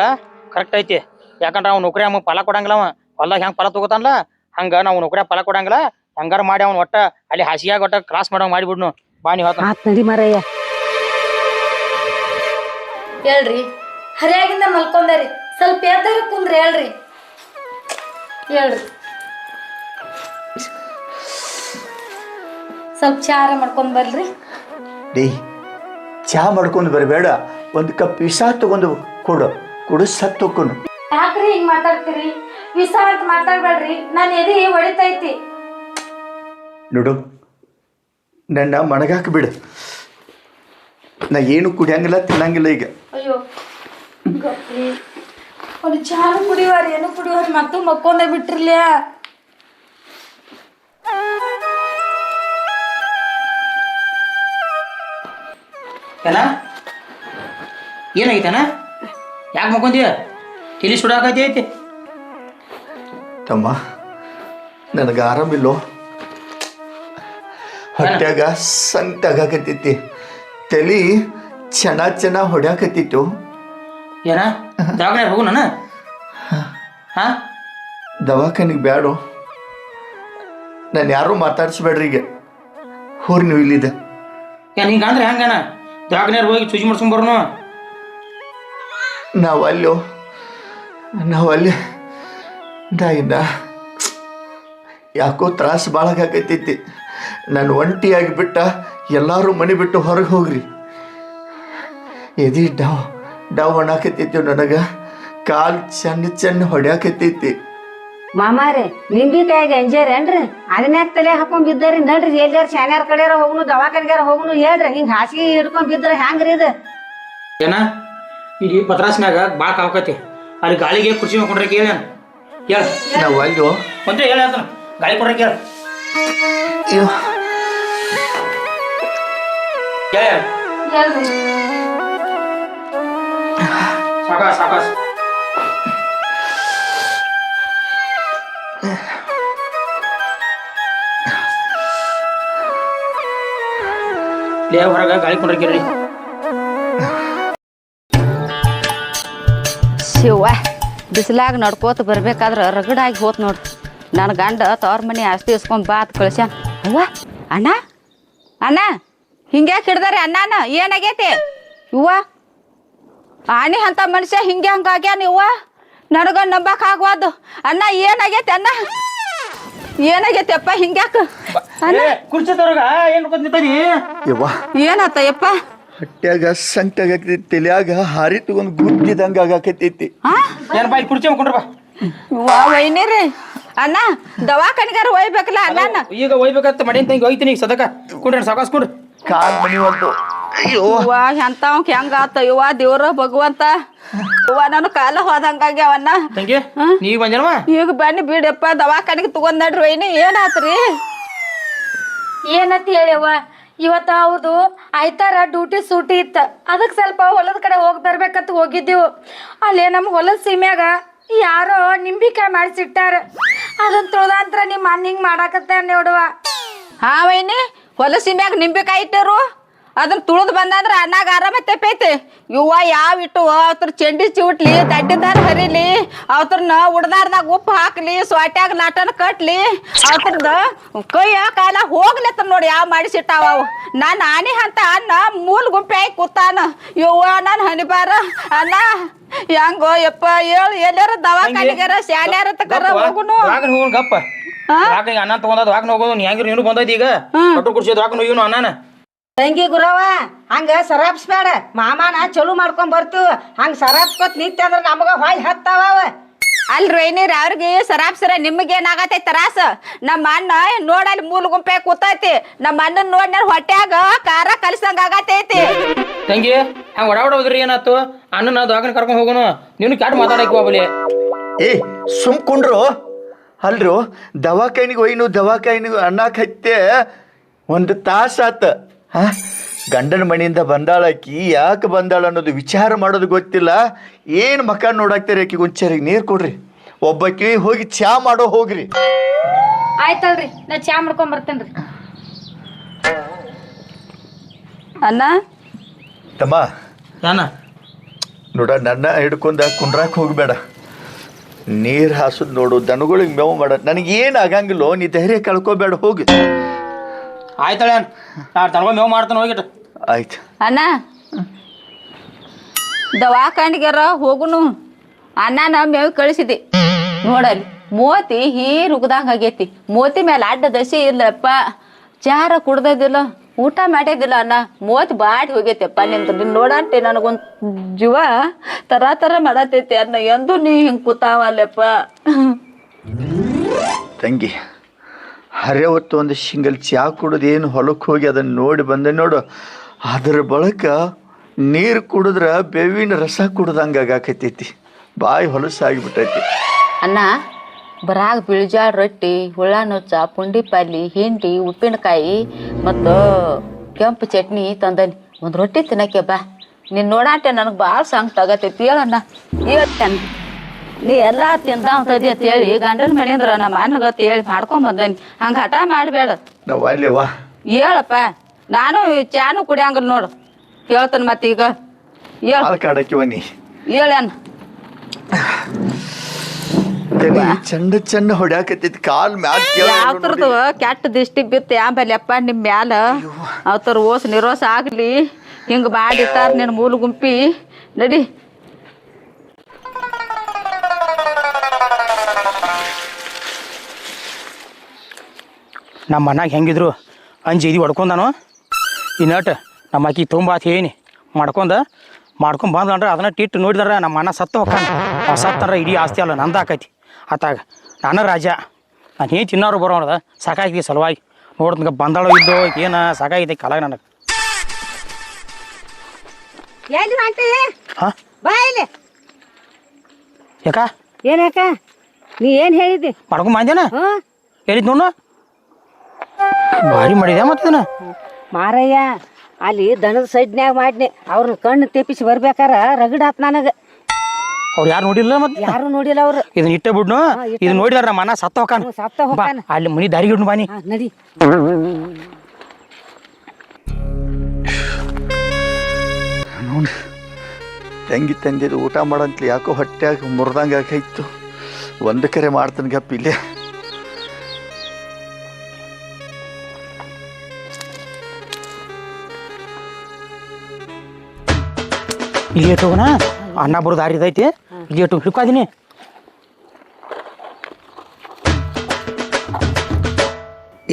ಕರೆಕ್ಟ್ ಐತಿ. ಯಾಕಂದ್ರ ಅವ್ನ ನೌಕರಿ ಅಮ್ಮ ಫಲ ಕೊಡಂಗಿಲ್ಲ ಅವ. ಹೊಲ್ದಾಗ ಹೆಂಗ್ ಫಲ ತಗೋತಾನಲ್ಲ ಹಂಗ ನಾವ್ ನೌಕರಿ ಫಲ ಕೊಡಂಗಿಲ್ಲ. ಹಂಗಾರ ಮಾಡಿ ಅವ್ನ ಒಟ್ಟ ಅಲ್ಲಿ ಹಾಸಿಗೆ ಒಟ್ಟ ಕ್ರಾಸ್ ಮಾಡೋ ಮಾಡಿಬಿಡ್ನು. ಬಾ ಹೋತ ಆತ್. ನಡಿ ಮಾರಯ್ಯ. ಹೇಳ್ರಿ ಹರಿಯಾಗಿಂದ ಮಲ್ಕೊಂಡ್ರಿ ಸ್ವಲ್ಪ ಎದ್ದಾಗ ಕುಂದ್ರಿ ಹೇಳ್ರಿ. ಹೇಳ್ರಿ. ಸ್ವಲ್ಪ ಚಾರ ಮಾಡ್ಕೊಂಡ್ ಬರ್ರಿ. ಡೇ ಚಹಾ ಮಾಡ್ಕೊಂಡು ಬರಬೇಡ. ಒಂದು ಕಪ್ ವಿಷ ತಗೊಂಡು ಕೊಡು. ಕುಡು ಸತ್ತು ಹೋಗ್ಕೊನು ಯಾಕ್ರಿ ಹಿಂಗ್ ಮಾತಾಡ್ತೀರಿ? ವಿಷ ಅಂತ ಮಾತಾಡ್ಬೇಡ್ರಿ. ನಾನು ಎದಿ ಹೊಡಿತೈತಿ. ನೋಡು ನನ್ನ ಮಣಗಾಕ ಬಿಡು. ನಾ ಏನು ಕುಡಿಯಂಗಿಲ್ಲ ತಿನ್ನಂಗಿಲ್ಲ ಈಗ. ಅಯ್ಯೋ ಗಪ್ರಿ. ಒಂದು ಚಹಾ ಕುಡಿಯುವ ಏನು ಕುಡಿಯುವ ಮತ್ತು ಮಕ್ಕೊಂಡೇ ಬಿಟ್ಟಿರ್ಲಿಯ ಏನ? ಏನಾಗೈತನ ಯಾಕೆ ಮಕ್ಕೊಂತೀಯ ತಿಳಿ ಸುಡಾಕೈತಿ ಐತಿ? ತಮ್ಮ ನನಗೆ ಆರಾಮಿಲ್ಲೋ? ಹೊಟ್ಯಾಗ ಸಂಕಟಾಗಕತ್ತೈತಿ ತಲಿ ಚೆನ್ನ ಚೆನ್ನ ಹೊಡ್ಯಾಕತ್ತಿತ್ತು. ಏನ? ದವಾಖಾನೆ ಹೋಗು ನಾನು ಹಾ? ದವಾಖಾನಿಗೆ ಬ್ಯಾಡು? ನಾನು ಯಾರು ಮಾತಾಡ್ಸ್ಬೇಡ್ರಿ ಈಗ. ಹೂರ್ ನೀವು ಇಲ್ಲಿದೆ. ಏನ್ ಹಿಂಗಂದ್ರೆ ಹೆಂಗನ ದವಾಖಾನೆ ಹೋಗಿ ಚೂಜಿ ಮಾಡ್ಸ್ಕೊಂಡ್ ಬರೋಣ ನಾವು ಅಲ್ಲೋ, ನಾವು ಅಲ್ಲಿ ದಾಗಿಂದ ಯಾಕೋ ತ್ರಾಸ ಭಾಳ ಆಕೈತಿ ನಾನು ಒಂಟಿಯಾಗಿ ಬಿಟ್ಟ ಎಲ್ಲರೂ ಮನೆ ಬಿಟ್ಟು ಹೊರಗೆ ಹೋಗ್ರಿ. ಎದಿ ಡಾವ್ ಡಾವ್ ಒಣಾಕತ್ತೈತಿ ನನಗೆ. ಕಾಲು ಚೆನ್ನ ಚೆನ್ನ ಹೊಡ್ಯಾಕತ್ತೈತಿ. ಮಾಮಾರಿ ನಿಂಬಿಕಾಯಿಗೆ ಅಂಜೇರೇನ್ರಿ ಅದನ್ಯಾಕ ತಲೆ ಹಾಕೊಂಡ್ ಬಿದ್ದಾರಿ? ನಡ್ರಿ ಎಲ್ಲಾರ ಶಾನ್ಯಾರ ಕಡೆಯಾರ ಹೋಗ್ನು ದವಾಖಾನಿಗಾರ ಹೋಗ್ನು ಹೇಳ್ರಿ ಹಿಂಗ್ ಹಾಸಿಗೆ ಹಿಡ್ಕೊಂಡ್ ಬಿದ್ರ ಹ್ಯಾಂಗ್ರಿ ಇದು? ಏನ? ಇಲ್ಲಿ ಪತ್ರಾಸ್ನ್ಯಾಗ ಭಾಳ ಕಾವಕತಿ. ಅಲ್ಲಿ ಗಾಳಿಗೆ ಕುರ್ಚಿ ಕೊಡ್ರಿ ಕೇಳ ಹೇಳ. ನಾವು ಅಲ್ಲೋ. ಒಂದೇ ಹೇಳ ಗಾಳಿ ಕೊಡ್ರೆ ಕೇಳ. ಸಾಕಾಸ್ ಸಾಕಾಸ್ ಲೇ, ಹೊರಗ ಗಾಳಿ ಕೊಂಡ್ರಿ ಶಿವ ಬಿಸಿಲಾಗ ನಡ್ಕೋತ ಬರ್ಬೇಕಾದ್ರ ರಗಡಾಗಿ ಹೋತ್ ನೋಡು. ನನ್ನ ಗಂಡ ತವ್ರ ಮನೆ ಆಸ್ತಿ ಇಸ್ಕೊಂಡ್ ಬಾತ್ ಕಳ್ಸ್ಯಾನ. ಅವ್ವ, ಅಣ್ಣ ಅಣ್ಣ, ಹಿಂಗ್ಯಾಕೆ ಹಿಡ್ದಾರೆ ಅಣ್ಣನ? ಏನಾಗೈತಿ? ಇವ್ವ ಆಣಿ ಅಂತ ಮನುಷ್ಯ ಹಿಂಗೆ ಹಂಗಾಗ್ಯಾನ ಇವ್ವ? ನನಗ ನಂಬಕ್ ಆಗ್ವಾದು. ಅಣ್ಣ, ಏನಾಗೈತಿ ಅಣ್ಣ? ಏನಾಗೈತಿ ಅಪ್ಪ ಹಿಂಗ್ಯಾಕ ಅಣ್ಣ. ಕುರ್ಚಿ ತರಗ ಏನ್ ನಿಂತದಿ? ಯವ್ವ. ಏನಾತ ಯಪ್ಪ ಹೊಟ್ಯಾಗ ಸಂಕಟಾಗೈತಿ ತಲ್ಯಾಗ ಹಾರಿ ತಗೊಂಡ್ ಗುದ್ದಿದಂಗ ಆಗಾಕತ್ತೈತಿ. ಹಾ ಏನ್ ಬಾ ಇಲ್ಲಿ ಕುರ್ಚಿ ಮಾಡ್ಕೊಂಡ್ರ ಬಾ. ವಾ ವೈನಿರಿ ಅಣ್ಣ ದವಾಖಾನಿಗಾರ ಒಯ್ಬೇಕಲ್ಲ ಅಣ್ಣ ಈಗ ಒಯ್ಬೇಕಂತ ಮಾಡಿ ತಂಗಿ ಹೋಯ್ತೀನಿ ಈಗ ಸದಕ ಕುಂಡ್ರಿ. ಸಾಕಾಸ್ಕೊಂಡ್ರಿ ಕಾಲ್ ಮನಿ ಒಂದು ಅಯ್ಯೋ. ಅವ್ವ ಎಂತವ್ ಹೆಂಗ ಆತ ಇವ ದೇವ್ರ ಭಗವಂತ. ಇವ ನಾನು ಕಾಲ ಹೋದಂಗಾಗ್ಯಾವನ್ನ ತಂಗಿ ಈಗ ಬಂಜನವ ಈಗ ಬನ್ನಿ ಬಿಡಪ್ಪ ದವಾಖಾನಿಗೆ ತಗೊಂಡ್ ನಡ್ರಿ. ವೈನಿ ಏನಾತ್ರಿ? ಏನಂತ ಹೇಳ್ಯವ್ವ ಇವತ್ತ ಅವ್ರದು ಆಯ್ತಾರ ಡ್ಯೂಟಿ ಸೂಟಿ ಇತ್ತ. ಅದಕ್ಕೆ ಸ್ವಲ್ಪ ಹೊಲದ ಕಡೆ ಹೋಗಿ ಬರ್ಬೇಕಂತ ಹೋಗಿದ್ದೆವು. ಅಲ್ಲೇ ನಮ್ಮ ಹೊಲದ ಸೀಮ್ಯಾಗ ಯಾರೋ ನಿಂಬಿಕಾಯಿ ಮಾಡಿಸಿಟ್ಟಾರ. ಅದನ್ನ ತೊಳ್ದಂತ್ರ ನಿಮ್ಮ ಅಣ್ಣ ಹಿಂಗೆ ಮಾಡಾಕತ್ತ ನೋಡುವ. ಹಾ ವೈನಿ ಹೊಲಸಿ ಮ್ಯಾಗ ನಿಂಬೆಕಾಯಿ ಇಟ್ಟರು? ಅದನ್ನ ತುಳಿದು ಬಂದಂದ್ರ ಅನ್ನಾಗ ಆರಾಮ ತೆಪ್ಪೈತಿ ಇವ ಯಾವ ಇಟ್ಟು ಅವತ್ರ ಚೆಂಡಿ ಚಿವುಟ್ಲಿ ದಡ್ಡಿದಾರ ಹರಿಲಿ ಅವತ್ರನ್ನ ಉಡ್ದಾರ್ದಾಗ ಉಪ್ಪು ಹಾಕ್ಲಿ ಸ್ವಾಟ್ಯಾಗ ನಾಟನ್ ಕಟ್ಲಿ ಅವತ್ರದ ಕೈಯ ಕಾಲ ಹೋಗ್ಲತ್ತ ನೋಡಿ ಯಾವ ಮಾಡಿಸಿಟ್ಟಾವ ಅವು. ನಾನು ಆನಿ ಅಂತ ಅನ್ನ ಮೂಲ ಗುಂಪೆ ಆಗಿ ಕೂತಾನ. ಇವ್ವ ನಾನು ಹನಿಬಾರ. ಅನ್ನ ಹೆಂಗೋ ಯಪ್ಪ ಹೇಳು ಎಲ್ಲಾರ ದವಾಖಾನಿಗಾರ ಶಾಲ್ಯಾರ ತಕರ ಹೋಗುನು. ಅನ್ನ ತಗೊಂಡದ್ ವಾಗನ್ ಹೋಗೋದು ಹೆಂಗಿರ್ ನೀನು ಬಂದೈತಿ ಈಗ? ಕುರ್ಸಿ ವಾಗನ್ ಹೋಗಿನು ಅಣ್ಣನ? ತಂಗಿ ಗುರವ ಹಂಗ ಸರಾಪ್ಸ್ಬೇಡ ಮಾಮಾನ ಚಲು ಮಾಡ್ಕೊಂಡ್ ಬರ್ತು. ಹಂಗ ಸರಾಪ್ಸ್ಕೊತ್ ನಿಂತ ಅಂದ್ರ ನಮಗ ಹೊಯ್ ಹತ್ತಾವ ಅವ. ಅಲ್ರಿ ನೀರ್ ಅವ್ರಿಗೆ ಸರಾಪ್ಸರ ನಿಮಗೆ ಏನಾಗತೈತಿ ತರಾಸ? ನಮ್ಮ ಅಣ್ಣ ನೋಡಲ್ಲಿ ಮೂಲ ಗುಂಪೆ ಕೂತೈತಿ. ನಮ್ಮ ಅಣ್ಣನ್ ನೋಡ್ ನನ್ ಹೊಟ್ಯಾಗ ಖಾರ ಕಲ್ಸಂಗ ಆಗತೈತಿ. ತಂಗಿ ಹಂಗ ಒಡ ಹೋದ್ರಿ ಏನಾತು? ಅಣ್ಣನ ದವಾಖಾನೆ ಕರ್ಕೊಂಡ್ ಹೋಗೋನು. ನೀನು ಕ್ಯಾಟ್ ಮಾತಾಡಕ್ ಹೋಗ್ಬಲಿ ಏ ಸುಮ್ಕೊಂಡ್ರು ಅಲ್ರು ದವಾಖಾನಿಗೆ ಒಯ್ನು ದವಾಖಾನಿಗೆ ಅನ್ನಕ್ಕೆ ಹತ್ತೆ ಒಂದು ತಾಸು ಗಂಡನ ಮನೆಯಿಂದ ಬಂದಾಳಾಕಿ ಯಾಕೆ ಬಂದಾಳ ಅನ್ನೋದು ವಿಚಾರ ಮಾಡೋದು ಗೊತ್ತಿಲ್ಲ. ಏನು ಮಕ ನೋಡಾಕ್ತಾರೆ ಆಕಿ ಗುಂಚಾರಿಗೆ? ನೀರು ಕೊಡ್ರಿ. ಒಬ್ಬಾಕಿ ಹೋಗಿ ಚಾ ಮಾಡೋ ಹೋಗ್ರಿ. ಆಯ್ತಲ್ರಿ ನಾ ಚಾ ಮಾಡ್ಕೊಂಡ್ ಬರ್ತೇನ್ರಿ. ಅಣ್ಣ? ತಮ್ಮ. ನಾನ? ನೋಡ ನನ್ನ ಹಿಡ್ಕೊಂಡ ಕುಂಡ್ರಾಕ್ ಹೋಗ್ಬೇಡ. ನೀರು ಹಾಸುದು ನೋಡು ದನಗಳಿಗೆ ಮೇವು ಮಾಡ. ನನಗೇನು ಆಗಂಗಿಲ್ಲೋ ನೀ ಧೈರ್ಯ ಕಳ್ಕೊಬೇಡ ಹೋಗಿ. ಆಯ್ತಾಳೆ ನಾ ತನಗ ಮೇವ್ ಮಾಡ್ತಾನೆ ಹೋಗಿಟ್ಟು. ಆಯ್ತು. ಅಣ್ಣ ದವಾಖಾನಿಗಾರ ಹೋಗುನು. ಅಣ್ಣನ ಮೇವು ಕಳಿಸಿದಿ. ನೋಡಲ್ಲಿ ಮೋತಿ ಹೀ ಉಗ್ದಂಗ ಆಗೈತಿ ಮೋತಿ ಮೇಲೆ ಅಡ್ಡ ದಶೆ ಇಲ್ಲಪ್ಪ ಚಾರ ಕುಡ್ದಿಲ್ಲ ಊಟ ಮಾಡಿದಿಲ್ಲ ಅಣ್ಣ. ಮೋತಿ ಬಾಡಿ ಹೋಗೈತೆಪ್ಪ ನಿಂತು ನಿನ್ ನೋಡಂತೆ ನನಗೊಂದ್ ಜೀವ ತರ ತರ ಮಾಡತೈತಿ ಅಣ್ಣ. ಎಂದು ನೀ ಹಿಂಗ್ ಕೂತಾವಲ್ಲಪ್ಪ. ತಂಗಿ. ಹರೆ ಹೊತ್ತು ಒಂದು ಶಿಂಗಲ್ ಚಾ ಕುಡಿದು ಏನು ಹೊಲಕ್ಕೆ ಹೋಗಿ ಅದನ್ನು ನೋಡಿ ಬಂದೆ ನೋಡು. ಅದ್ರ ಬಳಕ ನೀರು ಕುಡಿದ್ರೆ ಬೇವಿನ ರಸ ಕುಡ್ದಂಗೆ ಆಗಾಕತ್ತೈತಿ. ಬಾಯಿ ಹೊಲಸಾಗಿಬಿಟ್ಟೈತಿ ಅಣ್ಣ ಬರಾಗ ಬಿಳಿಜಾಳ ರೊಟ್ಟಿ ಹುಳ ನುಚ್ಚ ಪುಂಡಿ ಪಲ್ಯ ಹಿಂಡಿ ಉಪ್ಪಿನಕಾಯಿ ಮತ್ತು ಕೆಂಪು ಚಟ್ನಿ ತಂದನಿ. ಒಂದು ರೊಟ್ಟಿ ತಿನ್ನಕ್ಕೆ ಬಾ. ನೀನು ನೋಡಾಟೆ ನನಗೆ ಭಾಳ ಸಂಕಟ ತಗತೈತಿ ಹೇಳಣ್ಣ. ಹೇಳ್ತೇನೆ ನೀ ಎಲ್ಲ ತಿಂದ ಅಂತದಿ ಅಂತ ಹೇಳಿ ಗಂಡನ ಮನೆಯಿಂದ ನಮ್ಮ ಅಣ್ಣಗತ್ ಹೇಳಿ ಮಾಡ್ಕೊಂಡ್ ಬಂದನಿ. ಹಂಗ ಹಠ ಮಾಡಬೇಡ. ನಾವು ಅಲ್ಲೇವಾ ಹೇಳಪ್ಪ ನಾನು ಚಾನು ಕುಡಿಯಂಗಿಲ್ಲ ನೋಡು. ಹೇಳ್ತಾನೆ ಮತ್ತೆ ಈಗ. ಹೇಳಣ್ಣ ತಲೆ ಚಂದ ಚಂದ ಹೊಡ್ಯಾಕತ್ತೈತಿ ಕಾಲ್ ಮ್ಯಾಲ ಯಾವ ಥರದ್ದು ಕೆಟ್ಟ ದಿಷ್ಟಿ ಬಿತ್ತು ಆಂಬಲ್ಯಪ್ಪ ನಿಮ್ಮ ಮ್ಯಾಲ? ಅವ್ರ ಓಸ್ ನಿರೋಸ ಆಗ್ಲಿ. ಹಿಂಗೆ ಮಾಡಿರ್ತಾರ ನಿನ್ನ ಮೂಲ ಗುಂಪಿ. ನಡಿ ನಮ್ಮ ಮನ್ಯಾಗ ಹೆಂಗಿದ್ರು ಅಂಜಿ ಇದು ಹೊಡ್ಕೊಂಡಾನು. ಇನ್ನಟ್ಟು ನಮ್ಮ ಆಕಿ ತುಂಬ ಆತ ಏನಿ ಮಾಡ್ಕೊಂಡ ಮಾಡ್ಕೊಂಡ್ ಬಂದ್ರೆ ಅದನ್ನ ಟಿಟ್ಟು ನೋಡಿದ್ರೆ ನಮ್ಮ ಅಣ್ಣ ಸತ್ತು ಹೋಗ್ತಾನೆ. ಆ ಸತ್ತಂದ್ರೆ ಇಡೀ ಆಸ್ತಿ ಅಲ್ಲ ನಂದು ಆಕೈತಿ. ಆತಾಗ ನಾನು ರಾಜ ನಾನು ಏನು ತಿನ್ನೋರು ಬರೋಣದ ಸಾಕಾಗಿದೆ ಸಲುವಾಗಿ. ನೋಡಿದ ಬಂದಾಳೋ ಇದ್ದೋ ಏನು ಸಾಕಾಗಿದೆ ಕಲ ನನಗೆ. ಯಾಕ? ಏನಕ್ಕ? ನೀ ಏನ್ ಹೇಳಿದ್ದಿ? ಪಡ್ಕೊಂಡ್ ಬಂದೇನ? ಹ್ಮ್ ಹೇಳಿದ್ ನೋಡು ಭಾರಿ ಮಾಡಿದೆ ಮತ್ತೆ ಮಾರಯ್ಯ ಅಲ್ಲಿ ದನದ ಸೈಡ್ನ್ಯಾಗ ಮಾಡಿನಿ. ಅವ್ರ ಕಣ್ಣು ತೆಪ್ಪಿಸಿ ಬರ್ಬೇಕಾರ ರಗಡಾತ್ ನನಗ. ಅವ್ರು ಯಾರು ನೋಡಿಲ್ಲ ಮತ್ತೆ ಯಾರು ನೋಡಿಲ್ಲ ಅವ್ರು. ಇದನ್ನ ಇಟ್ಟ ಬಿಡ್ನು? ಇದನ್ನ ನೋಡಿದಾರ ನಮ್ಮ ಅಣ್ಣ ಸತ್ತ ಹೋಗಾನ ಹ್ಞೂ, ಸತ್ತ ಹೋಗ್ತಾನ. ಅಲ್ಲಿ ಮನಿ ದಾರಿ ಇಡ್ನು ಬಾನಿ ಹಾ, ನಡಿ. ನೋಡಿ ತಂಗಿ ತಂದಿದ್ದು ಊಟ ಮಾಡಂತ ಯಾಕೋ ಹೊಟ್ಟೆಯಾಗಿ ಮುರಿದಂಗೆ ಆಗಾಯ್ತು. ಒಂದು ಕರೆ ಮಾಡ್ತಾನೆ ಗಪ್ಪ ಇಲ್ಲೇ. ಇಲ್ಲಿ ಇಟ್ಟು ಅನ್ನ ಬರೋ ದಾರಿ ಇದೈತಿ. ಇಲ್ಲಿ ಇಟ್ಟು ಹಿಡ್ಕಾದೀನಿ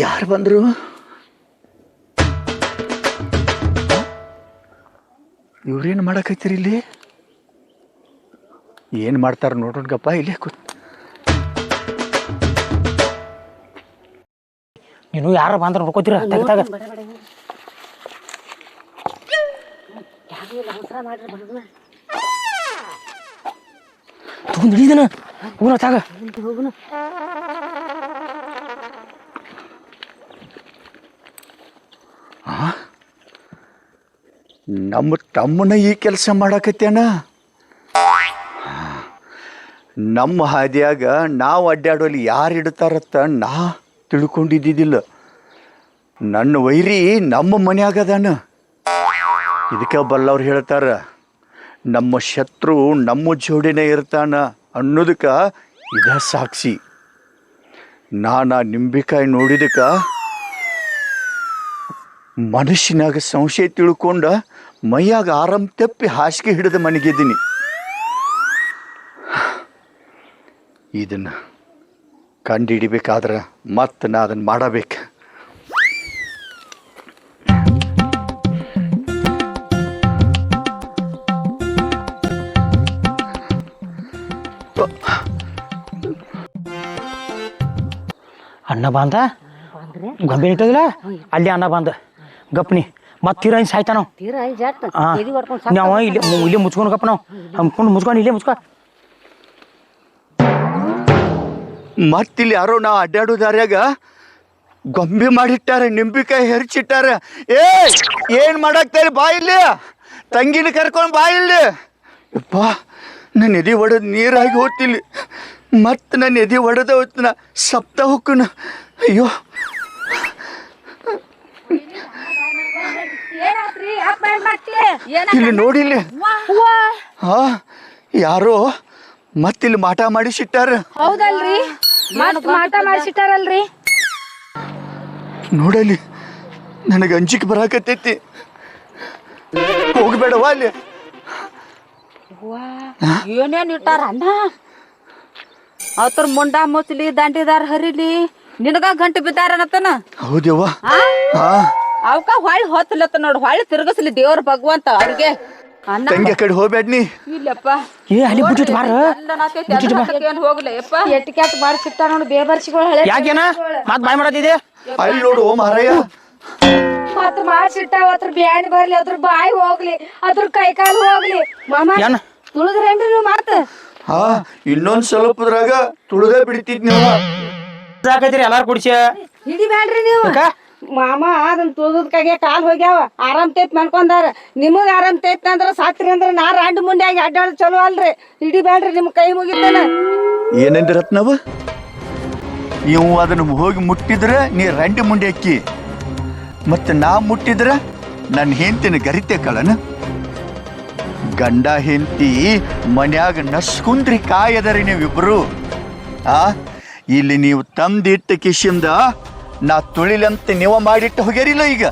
ಯಾರು ಬಂದರು? ಇವ್ರೇನು ಮಾಡಕೈತಿರಿ ಇಲ್ಲಿ? ಏನು ಮಾಡ್ತಾರ ನೋಡೋಣಗಪ್ಪ ಇಲ್ಲೇ ಕೂತ್. ನೀನು ಯಾರು ಬಂದ್ರ ನೋಡ್ಕೋತೀರ? ತೆಗ್ದಾಗ ತಗೊಂಡ್ ಹಿಡಿದನ ಹೋಗೋಣ ತಾಗ. ನಮ್ಮ ತಮ್ಮನ ಈ ಕೆಲಸ ಮಾಡಕತ್ತೇನ ನಮ್ಮ ಹಾದಿಯಾಗ ನಾವು ಅಡ್ಡಾಡೋಲಿ ಯಾರು ಇಡ್ತಾರತ್ತ ನಾ ತಿಳ್ಕೊಂಡಿದ್ದಿದ್ದಿಲ್ಲ. ನನ್ನ ವೈರಿ ನಮ್ಮ ಮನೆಯಾಗದಾನ ಇದಕ್ಕೆ ಬಲ್ಲವ್ರು ಹೇಳ್ತಾರ, ನಮ್ಮ ಶತ್ರು ನಮ್ಮ ಜೋಡಿನೇ ಇರ್ತಾನ ಅನ್ನೋದಕ್ಕೆ ಇದ ಸಾಕ್ಷಿ. ನಾನು ನಿಂಬಿಕಾಯಿ ನೋಡಿದಕ್ಕೆ ಮನುಷ್ಯನಾಗ ಸಂಶಯ ತಿಳ್ಕೊಂಡ ಮೈಯಾಗ ಆರಾಮ್ ತಪ್ಪಿ ಹಾಸಿಗೆ ಹಿಡಿದು ಮನೆಗಿದ್ದೀನಿ. ಇದನ್ನ ಕಂಡು ಹಿಡಿಬೇಕಾದ್ರೆ ಮತ್ತೆ ನಾ ಅದನ್ನು ಮಾಡಬೇಕು. ಅಣ್ಣ ಬಾಂದ? ಗಂಭೀರ ಇಟ್ಟದಿಲ್ಲ? ಅಲ್ಲಿ ಅಣ್ಣ ಬಂದ. ಗಪ್ನಿ ಮತ್ತೆ ತೀರ ಹಿಂಗ್ ಸಾಯ್ತಾನ ನಾವು? ಇಲ್ಲಿ ಮುಚ್ಕೊಂಡು ಗಪ್ಪ ನಾವು. ಹಮ್ಕೊಂಡು ಮುಚ್ಕೊಂಡು ಇಲ್ಲೇ ಮುಚ್ಕೊ. ಮತ್ತಿಲ್ಲಿ ಯಾರೋ ನಾ ಅಡ್ಡಾಡೋ ದಾರ್ಯಾಗ ಗೊಂಬೆ ಮಾಡಿಟ್ಟಾರೆ ನಿಂಬಿಕಾಯಿ ಹೆರ್ಚಿಟ್ಟಾರೆ. ಏ ಏನು ಮಾಡಾಕ್ತಾರೆ ಬಾ ಇಲ್ಲಿ. ತಂಗಿನ ಕರ್ಕೊಂಡು ಬಾ ಇಲ್ಲಿ. ಯಪ್ಪ ನನ್ನ ಎದೆ ಒಡೆದು ನೀರಾಗಿ ಹೋಗ್ತಿಲ್ಲಿ ಮತ್ತು ನನ್ನ ಎದೆ ಒಡೆದ ಹೋಗ್ತಾನ ಸಪ್ತ ಹೊಕ್ಕನ. ಅಯ್ಯೋ. ಇಲ್ಲಿ ನೋಡಿಲ್ಲಿ ಹಾ ಯಾರೋ ಮತ್ತಿಲ್ಲಿ ಮಾಟ ಮಾಡಿಸಿಟ್ಟಾರ. ಹೌದಲ್ರಿ? ಮತ್ ಮಾಟ ಮಾಡಿಸಿಟ್ಟಾರಲ್ರಿ? ನೋಡಲಿ ನನಗೆ ಅಂಜಿಕೆ ಬರಾಕತ್ತೈತಿ. ಹೋಗ್ಬೇಡವ ಅಲ್ಲಿ. ಏನೇನ್ ಇಟ್ಟಾರ? ಅಣ್ಣ? ಅವ್ರ ಮುಂಡ ಮುಚ್ಚಲಿ ದಂಡಿದಾರ ಹರಿಲಿ ನಿನಗ ಗಂಟು ಬಿದ್ದಾರ ಹೌದವ್ವ ಅವಕಾ ಅವಕ ಹೊಳ್ಳಿ ಹೊತ್ತಲತ್ತ ನೋಡು ಹೊಳ್ಳಿ ತಿರುಗಿಸ್ಲಿ ದೇವ್ರ ಭಗವಂತ ಅವ್ರಿಗೆ. ತಂಗಿ ಕಡೆ ಹೋಗ್ಬೇಡ ನೀ ಇಲ್ಲಪ್ಪ. ಏ ಅಲ್ಲಿ ಬಿಟ್ಟು ಬಾರ. ಏನ್ ಹೋಗ್ಲಿ ಯಪ್ಪ ಎಟ್ ಮಾಡಿ ಬಾಡ್ಸಿಟ್ಟಾರ ನೋಡಿ ಬೇಬರ್ಸಿಗಳು ಹಳೆ ಯಾಕೇನ? ಮತ್ ಬಾಯ್ ಮಾಡತ್ತಿದೆ ಅಲ್ಲಿ ನೋಡು ಮಾರಾಯ ಮತ್ ಮಾಡ್ಸಿಟ್ಟಾವ ಅದ್ರ ಬ್ಯಾಣಿ ಬರ್ಲಿ ಅದ್ರ ಬಾಯಿ ಹೋಗ್ಲಿ ಅದ್ರ ಕೈ ಕಾಲು ಹೋಗ್ಲಿ. ಮಾಮ ಏನ್? ತುಳಿದ್ರೇನ್ರಿ ನೀವು ಮಾತ? ಹಾ ಇನ್ನೊಂದ್ ಸ್ವಲ್ಪದ್ರಾಗ ತುಳಿದೇ ಬಿಡ್ತಿದ್ ನೀವು. ಸಾಕೈತಿರಿ ಎಲ್ಲಾರು ಕುಡಿಸಿ ಹಿಡಿಬ್ಯಾಡ್ರಿ ನೀವು ಮಾಮ ಅದನ್ನ ತುಳದ್ ಕೈಗೆ ಕಾಲ್ ಹೋಗ್ಯಾವ. ಆರಾಮ್ ತೈತ್ ಮನ್ಕೊಂಡಾರ. ನಿಮಗ್ ಆರಾಮ್ ತೈತ್ ಅಂದ್ರ ಸಾತ್ರಿ ಅಂದ್ರ ನಾ ರಾಂಡ್ ಮುಂಡ್ಯಾಗಿ ಅಡ್ಡಾಡ್ ಚಲೋ ಅಲ್ರಿ. ಹಿಡಿಬ್ಯಾಡ್ರಿ ನಿಮ್ ಕೈ ಮುಗಿತಾನ. ಏನಂದ ರತ್ನವ? ನೀವು ಅದನ್ನ ಹೋಗಿ ಮುಟ್ಟಿದ್ರೆ ನೀ ರಂಡಿ ಮುಂಡೆ ಅಕ್ಕಿ. ಮತ್ತೆ ನಾ ಮುಟ್ಟಿದ್ರೆ ನನ್ನ ಹೆಂಡತಿನ ಗರಿತೆ ಕಳನ. ಗಂಡ ಹೆಂಡತಿ ಮನ್ಯಾಗ ನಸ್ಕುಂದ್ರಿ ಕಾಯದರಿ ನೀವಿಬ್ರು. ಆ, ಇಲ್ಲಿ ನೀವು ತಂದಿಟ್ಟ ಕಿಶಿಂದ ನಾ ತುಳಿಲಂತ ನೀವ ಮಾಡಿಟ್ಟು ಹೋಗ್ಯಾರಿಲ್ಲ ಈಗ?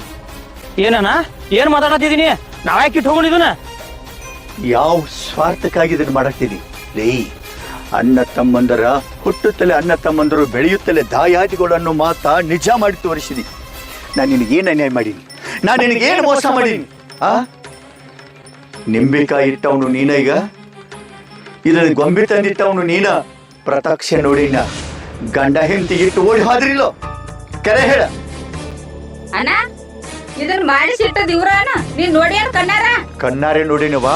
ಏನನ ಏನ್ ಮಾತಾಡತ್ತಿದೀನಿ ನಾವ್ ಯಾಕೆ ಇಟ್ಟು ಹೋಗೋಣ ಯಾವ ಸ್ವಾರ್ಥಕ್ಕಾಗಿ ಇದನ್ನ ಮಾಡಾಕ್ತೀನಿ ಲೇ ಅಣ್ಣ ತಮ್ಮಂದರ ಹುಟ್ಟುತ್ತಲೇ ಅಣ್ಣ ತಮ್ಮಂದರು ಬೆಳೆಯುತ್ತಲೇ ದಾಯಾದಿಗಳು ಅನ್ನೋ ಮಾತ ನಿಜ ಮಾಡಿ ತೋರಿಸಿದಿ. ನಾನು ನಿನಗೇನು ಅನ್ಯಾಯ ಮಾಡೀನಿ? ನಾನು ನಿನಗೇನು ಮೋಸ ಮಾಡೀನಿ? ಆ? ನಿಂಬೆಕಾಯಿ ಇಟ್ಟವನು ನೀನ ಈಗ? ಇದನ್ನ ಗೊಂಬೆ ತಂದಿಟ್ಟವನು ನೀನ? ಪ್ರತಾಕ್ಷೆ ನೋಡಿನ ಗಂಡ ಹೆಂಡತಿ ಇಟ್ಟು ಓಡಿ ಹೋದ್ರಿಲ್ಲೋ? ಕರೆ ಹೇಳ. ಅಣ್ಣ ಇದನ್ ಮಾಡಿಸಿಟ್ಟದ ಇವ್ರನ? ನೀನ್ ನೋಡಿ ಅನ್ ಕಣ್ಣಾರ? ಕಣ್ಣಾರೆ ನೋಡಿನವ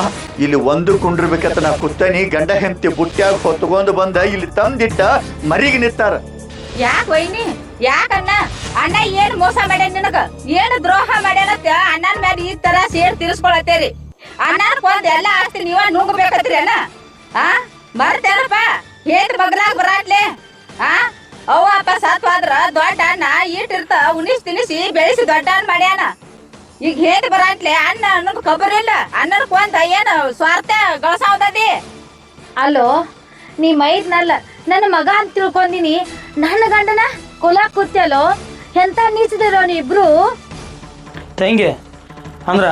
ಇಲ್ಲಿ ಒಂದು ಕುಂಡ್ರಬೇಕಂತ ನಾ ಕುತ್ತನಿ ಗಂಡ ಹೆಂಡತಿ ಬುಟ್ಟ್ಯಾಗ ಹೊತ್ಕೊಂಡು ಬಂದ ಇಲ್ಲಿ ತಂದಿಟ್ಟ ಮರಿಗೆ ನಿತ್ತಾರ ಯಾಕ ವೈನಿ? ಯಾಕ ಅಣ್ಣ? ಅಣ್ಣ ಏನ್ ಮೋಸ ಮಾಡ್ಯಾನ ನಿನಗ? ಏನ್ ದ್ರೋಹ ಮಾಡ್ಯಾನತ್ತ ಅಣ್ಣನ ಮೇಲೆ ಈ ತರ ಸೇರ್ ತೀರಿಸ್ಕೊಳತ್ತೇರಿ. ಅಣ್ಣನ ಕೊಂದ್ ಎಲ್ಲ ಆಸ್ತಿ ನೀವ ನುಂಗ್ಬೇಕತ್ರಿ ಅಣ್ಣ? ಆ? ಮರ್ತೇನಪ್ಪ ಹೇಟ್ ಬಗ್ಲಾಗ ಬರಾಟ್ಲೆ ಆ? ಅವ್ವ ಅಪ್ಪ ಸತ್ವಾದ್ರ ದೊಡ್ಡ ಅಣ್ಣ ಈಟಿರ್ತ ಉಣಿಸ್ ತಿನಿಸಿ ಬೆಳೆಸಿ ದೊಡ್ಡ ಅಣ್ಣ ಮಾಡ್ಯಾನ. ಈಗ ಹೇಟ್ ಬರಾಟ್ಲೆ ಅಣ್ಣ ಅನ್ನೋದು ಕಬರಿಲ್ಲ ಇಲ್ಲ. ಅಣ್ಣನ ಕೊಂತ ಏನು ಸ್ವಾರ್ಥ ಗಳಸಾವ್ದದಿ ಅಲ್ಲೋ ನೀ ಮೈದ್ನಲ್ಲ ನನ್ನ ಮಗ ಅಂತ ತಿಳ್ಕೊಂಡಿನಿ. ನನ್ನ ಗಂಡನ ಕುಲ ಕೂತ್ಯಲೋ ಎಂತ ನೀಚದಿರೋ ನೀಬ್ರು ತಂಗಿ ಅಂದ್ರ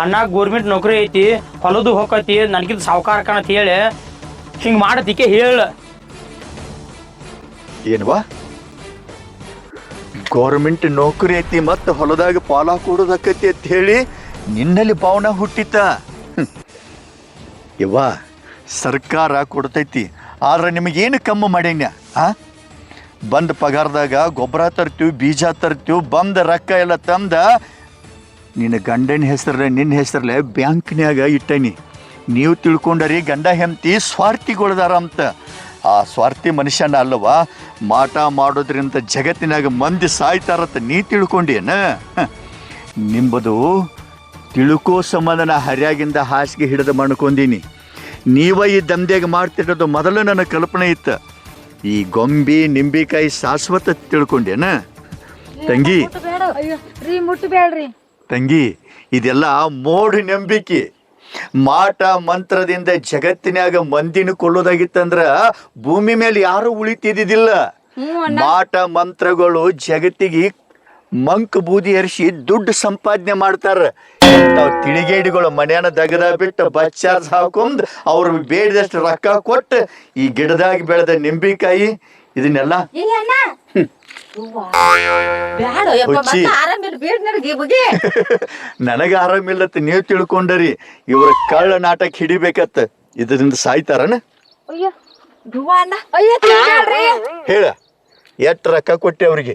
ಅಣ್ಣ ಗೋರ್ಮೆಂಟ್ ನೌಕರಿ ಐತಿ ಹೊಲದು ಹೋಗತಿ ನನಗಿದ್ ಸಾವುಕಾರ ಕಾಣತ್ ಹೇಳಿ. ಹಿಂಗ್ ಮಾಡತಿಕೆ ಹೇಳ. ಏನ್ವಾ? ಗೌರ್ಮೆಂಟ್ ನೌಕರಿ ಐತಿ ಮತ್ತೆ ಹೊಲದಾಗ ಪಾಲ ಕೊಡೋದಕ್ಕೈತಿ ಅಂತ ಹೇಳಿ ನಿನ್ನಲ್ಲಿ ಭಾವನೆ ಹುಟ್ಟಿತ. ಯವ್ವ, ಸರ್ಕಾರ ಕೊಡ್ತೈತಿ, ಆದ್ರೆ ನಿಮಗೇನು ಕಮ್ಮಿ ಮಾಡ್ಯಾನ ಆ? ಬಂದ ಪಗಾರದಾಗ ಗೊಬ್ಬರ ತರ್ತೀವಿ, ಬೀಜ ತರ್ತೀವಿ, ಬಂದ ರೊಕ್ಕ ಎಲ್ಲ ತಂದ ನಿನ್ನ ಗಂಡನ ಹೆಸರಲ್ಲೇ, ನಿನ್ನ ಹೆಸರಲ್ಲೇ ಬ್ಯಾಂಕ್ನ್ಯಾಗ ಇಟ್ಟನಿ. ನೀವು ತಿಳ್ಕೊಂಡರಿ ಗಂಡ ಹೆಂಡತಿ ಸ್ವಾರ್ಥಿಗೊಳ್ದಾರ ಅಂತ. ಆ ಸ್ವಾರ್ಥಿ ಮನುಷ್ಯನ ಅಲ್ಲವಾ ಮಾಟ ಮಾಡೋದ್ರಿಂದ ಜಗತ್ತಿನಾಗ ಮಂದಿ ಸಾಯ್ತಾರತ್ತ ನೀ ತಿಳ್ಕೊಂಡೇನ. ನಿಂಬದು ತಿಳ್ಕೋ ಸಂಬಂಧ ನಾ ಹರ್ಯಾಗಿಂದ ಹಾಸಿಗೆ ಹಿಡಿದು ಮಾಡ್ಕೊಂಡೀನಿ ನೀವ ಈ ದಂಧೆಗೆ ಮಾಡ್ತಿರೋದು ಮೊದಲು ನನ್ನ ಕಲ್ಪನೆ ಇತ್ತು. ಈ ಗೊಂಬಿ ನಿಂಬಿಕಾಯಿ ಶಾಶ್ವತ ತಿಳ್ಕೊಂಡೇನ ತಂಗಿ. ತಂಗಿ ಇದೆಲ್ಲ ಮೋಡಿ ನಂಬಿಕೆ. ಮಾಟ ಮಂತ್ರದಿಂದ ಜಗತ್ತಿನಾಗ ಮಂದಿನ ಕೊಳ್ಳೋದಾಗಿತ್ತಂದ್ರ ಭೂಮಿ ಮೇಲೆ ಯಾರು ಉಳಿತಿದ್ದಿಲ್ಲ ಮಾಟ ಮಂತ್ರಗಳು ಜಗತ್ತಿಗೆ ಮಂಕ್ ಬೂದಿ ಹರಿಸಿ ದುಡ್ಡು ಸಂಪಾದನೆ ಮಾಡ್ತಾರ. ತಾವ್ ತಿಳಿಗೇಡಿಗಳು ಮನೆಯನ್ನ ದಗದ ಬಿಟ್ಟು ಬಚ್ಚಾರ್ಸ್ ಹಾಕೊಂಡ್ ಅವ್ರ ಬೇಡದಷ್ಟು ರೊಕ್ಕ ಕೊಟ್ಟು ಈ ಗಿಡದಾಗ ಬೆಳೆದ ನಿಂಬಿಕಾಯಿ ಇದನ್ನೆಲ್ಲ ಅಣ್ಣ ನನಗೆ ನನಗೆ ಆರಾಮಿಲ್ಲತ್ತ ನೀವು ತಿಳ್ಕೊಂಡರಿ ಇವ್ರ ಕಳ್ಳ ನಾಟಕ ಹಿಡಿಬೇಕತ್ತ ಇದರಿಂದ ಸಾಯ್ತಾರನ ಅಣ್ಣ ಹೇಳ ಎಷ್ಟ್ ರೊಕ್ಕ ಕೊಟ್ಟೆ ಅವ್ರಿಗೆ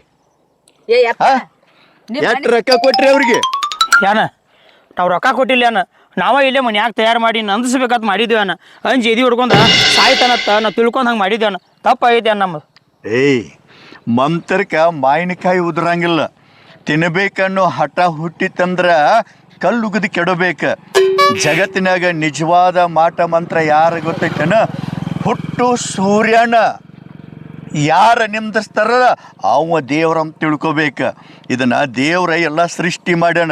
ಎಷ್ಟ್ ರೊಕ್ಕ ಕೊಟ್ರಿ ಅವ್ರಿಗೆ ಯಾನ ನಾವು ರೊಕ್ಕ ಕೊಟ್ಟಿಲ್ಲ ಯಾನ ನಾವ ಇಲ್ಲೇ ಮನ್ಯಾಗ ತಯಾರು ಮಾಡಿ ನಂದಿಸ್ಬೇಕಂತ ಮಾಡಿದ್ವಿ ಅಣ್ಣ ಅಂಜ್ ಎದಿ ಹೊಡ್ಕೊಂಡ ಸಾಯ್ತಾನತ್ತ ನಾ ತಿಳ್ಕೊಂಡ್ ಹಂಗೆ ಮಾಡಿದ್ವಿ ಅನ್ನ ತಪ್ಪಾಗೈತೆ ಅನ್ನ ನಮ್ಮದು ಏಯ್ ಮಂತ್ರಕ್ಕ ಮಾವಿನಕಾಯಿ ಉದುರಂಗಿಲ್ಲ. ತಿನ್ನಬೇಕನ್ನೋ ಹಠ ಹುಟ್ಟಿತಂದ್ರ ಕಲ್ಲುಗಿದು ಕೆಡಬೇಕು. ಜಗತ್ತಿನಾಗ ನಿಜವಾದ ಮಾಟ ಮಂತ್ರ ಯಾರು ಗೊತ್ತೈತೇನ? ಹುಟ್ಟು ಸೂರ್ಯನ. ಯಾರ ನಿಂದಿಸ್ತಾರ ಅವ ದೇವ್ರಂತ ತಿಳ್ಕೊಬೇಕು. ಇದನ್ನ ದೇವ್ರ ಎಲ್ಲ ಸೃಷ್ಟಿ ಮಾಡ್ಯಾನ.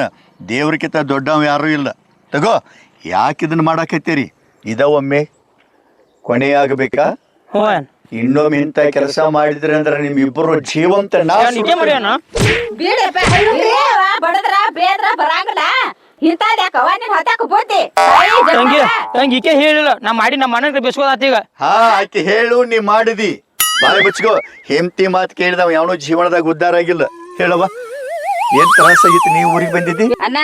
ದೇವ್ರಕ್ಕಿಂತ ದೊಡ್ಡವ ಯಾರೂ ಇಲ್ಲ. ತಗೋ, ಯಾಕೆ ಇದನ್ನ ಇದ ಒಮ್ಮೆ ಕೊನೆಯಾಗಬೇಕಾ. ಇನ್ನೊಮ್ಮೆ ಇಂಥ ಕೆಲಸ ಮಾಡಿದ್ರಿ ಅಂದ್ರೆ ನಿಮ್ಮಿಬ್ಬರು ಜೀವಂತ ನಾ ಯಾನ್ ಮಾಡ್ಯಾನ ಬೀಡಪ್ಪ ಬಡದ್ರ ಬೇದ್ರ ಬರಂಗಿಲ್ಲ. ಇಂಥದ್ ಯಾಕವ ನೀನ್ ಹತ್ತಾಕ ಬೋತಿ ತಂಗಿ ತಂಗಿ ಈಕೆ ಹೇಳಿಲ್ಲ. ನಾ ಮಾಡಿ ನಮ್ಮ ಮನೆಗೆ ಬೆಸ್ಕೋದಾತ ಈಗ. ಹಾ ಆಕೆ ಹೇಳು ನೀ ಮಾಡಿದಿ. ಬಾಯ್ ಬಚ್ಕೋ. ಹೆಂಡತಿ ಮಾತು ಕೇಳಿದವ ಯಾವನು ಜೀವನದಾಗ ಉದ್ಧಾರ ಆಗಿಲ್ಲ. ಹೇಳವ ಏನ್ ತ್ರಾಸ ಆಗಿತ್ತು ನೀವು ಊರಿಗೆ ಬಂದಿದ್ದಿ? ಅಣ್ಣ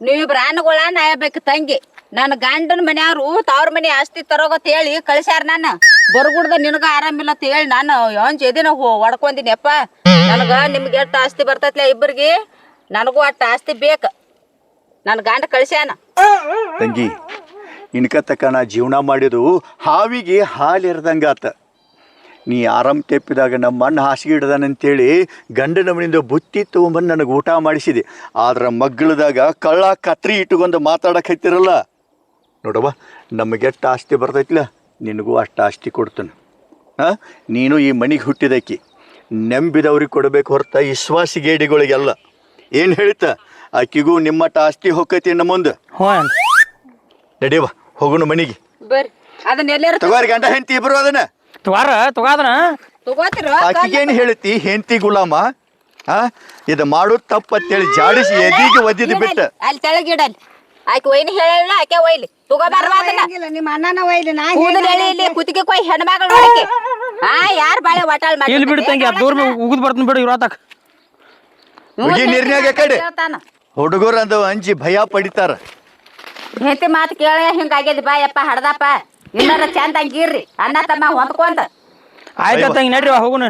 ನೀವಿಬ್ರ ಅನ್ನಗಳ ನಾಯಬೇಕು ತಂಗಿ. ನನ್ನ ಗಂಡನ ಮನ್ಯಾರು ತವ್ರ ಮನೆ ಆಸ್ತಿ ತರೋಗತ್ ಹೇಳಿ ಕಳ್ಸ್ಯಾರ ನಾನು. ಬರ್ಗುಡ್ದ ನಿನಗ ಆರಾಮಿಲ್ಲ ಅಂತ ಹೇಳಿ ನಾನು ಯಾವನ್ ಜದಿನ ಹೊಡ್ಕೊಂಡಿನಿಯಪ್ಪ ನನಗ ನಿಮ್ಗೆ ಎಷ್ಟು ಆಸ್ತಿ ಬರ್ತೈತ್ಲ ಇಬ್ಬರಿಗೆ? ನನಗೂ ಅಷ್ಟು ಆಸ್ತಿ ಬೇಕು. ನನ್ನ ಗಂಡ ಕಳ್ಸ್ಯಾನ. ತಂಗಿ, ಇನ್ಕ ತಕ್ಕ ನಾ ಜೀವನ ಮಾಡಿದು ಹಾವಿಗೆ ಹಾಲು ನೀ ಆರಾಮ್ ತೆಪ್ಪಿದಾಗ ನಮ್ಮ ಅಣ್ಣ ಹಾಸಿಗೆ ಹಿಡ್ದಾನಂತೇಳಿ ಗಂಡನ ಮನೆಯಿಂದ ಬುತ್ತಿ ತೊಗೊಂಬಂದು ನನಗೆ ಊಟ ಮಾಡಿಸಿದೆ. ಆದ್ರೆ ಮಗ್ಗಳದಾಗ ಕಳ್ಳ ಕತ್ರಿ ಮಾತಾಡಕ್ಕೆ ಮಾತಾಡಕತ್ತಿರಲ್ಲ ನೋಡವ್ವ ನಮಗೆಷ್ಟು ಆಸ್ತಿ ಬರ್ತೈತಿಲ್ಲ ನಿನಗೂ ಅಷ್ಟು ಆಸ್ತಿ ಕೊಡ್ತಾನೆ. ಹಾಂ ನೀನು ಈ ಮನೆಗೆ ಹುಟ್ಟಿದಕ್ಕಿ ನೆಂಬಿದವ್ರಿಗೆ ಕೊಡಬೇಕು ಹೊರತ ವಿಶ್ವಾಸಿಗೇಡಿಗಳಿಗೆಲ್ಲ ಏನು ಹೇಳ್ತ? ಆಕಿಗೂ ನಿಮ್ಮಟ್ಟ ಆಸ್ತಿ ಹೋಗ್ತೈತಿ ನಮ್ಮ ಮುಂದೆ. ನಡೀವ ಹೋಗೋಣ ಮನೆಗೆ. ಬರ್ರಿ. ಅದನ್ನ ಎಲ್ಲಾರು ತಗೋರಿ ಗಂಡ ಹೆಂಡತಿ ಇಬ್ರು ಅದನ್ನ. ತಗೋರ ತಗೋದನ ತಗೋತಿರೋ? ಆಕಿಗೇನು ಹೇಳ್ತಿ ಹೆಂಡತಿ ಗುಲಾಮ? ಹಾ ಇದು ಮಾಡೋದು ತಪ್ಪತ್ತೇಳಿ ಜಾಡಿಸಿ ಎದಿಗೆ ಒದ್ದಿದ್ದು ಬಿಟ್ಟ. ಅಲ್ಲಿ ತೆಳಗಿಡಲ್ಲಿ. ಆಕೆ ಒಯ್ನಿ ಹೇಳಿಲ್ಲ ಆಕೆ ಒಯ್ಲಿ. ತಗೋಬಾರ್ವ ಅದನ್ನ. ಹಂಗಿಲ್ಲ ನಿಮ್ಮ ಅಣ್ಣನ ಒಯ್ಲಿ ನಾ ಕೂದಲು ಎಳಿ ಇಲ್ಲಿ ಕುತ್ತಿಗೆ ಕೊಯ್ ಹೆಣ್ಮಗಳು ನೋಡಕ್ಕೆ. ಹಾ ಯಾರ್ ಬಾಳೆ ಒಟಾಳ್ ಮಾಡಿ ಇಲ್ಲಿ ಬಿಡು ತಂಗಿ ಅದು ದೂರ ಉಗಿದ್ ಬರ್ತೀನಿ ಬಿಡು ಇರೋತಕ್ ಹುಡುಗಿ ನೀರ್ನ್ಯಾಗ ಕಡೆ. ಹುಡುಗರು ಅಂದ ಅಂಜಿ ಭಯ ಪಡಿತಾರ. ಹೆಂಡತಿ ಮಾತು ಕೇಳ ಹಿಂಗಾಗ್ಯದ ಬಾಯಪ್ಪ ಹಡದಪ್ಪ. ಇನ್ನಾರ ಚಂದ ಅಂಗೀರ್ರಿ ಅಣ್ಣ ತಮ್ಮ ಹೊಂದ್ಕೊಂತ ಆಯ್ತಾ ತಂಗಿ ನಡ್ರಿ ಹೋಗುನು.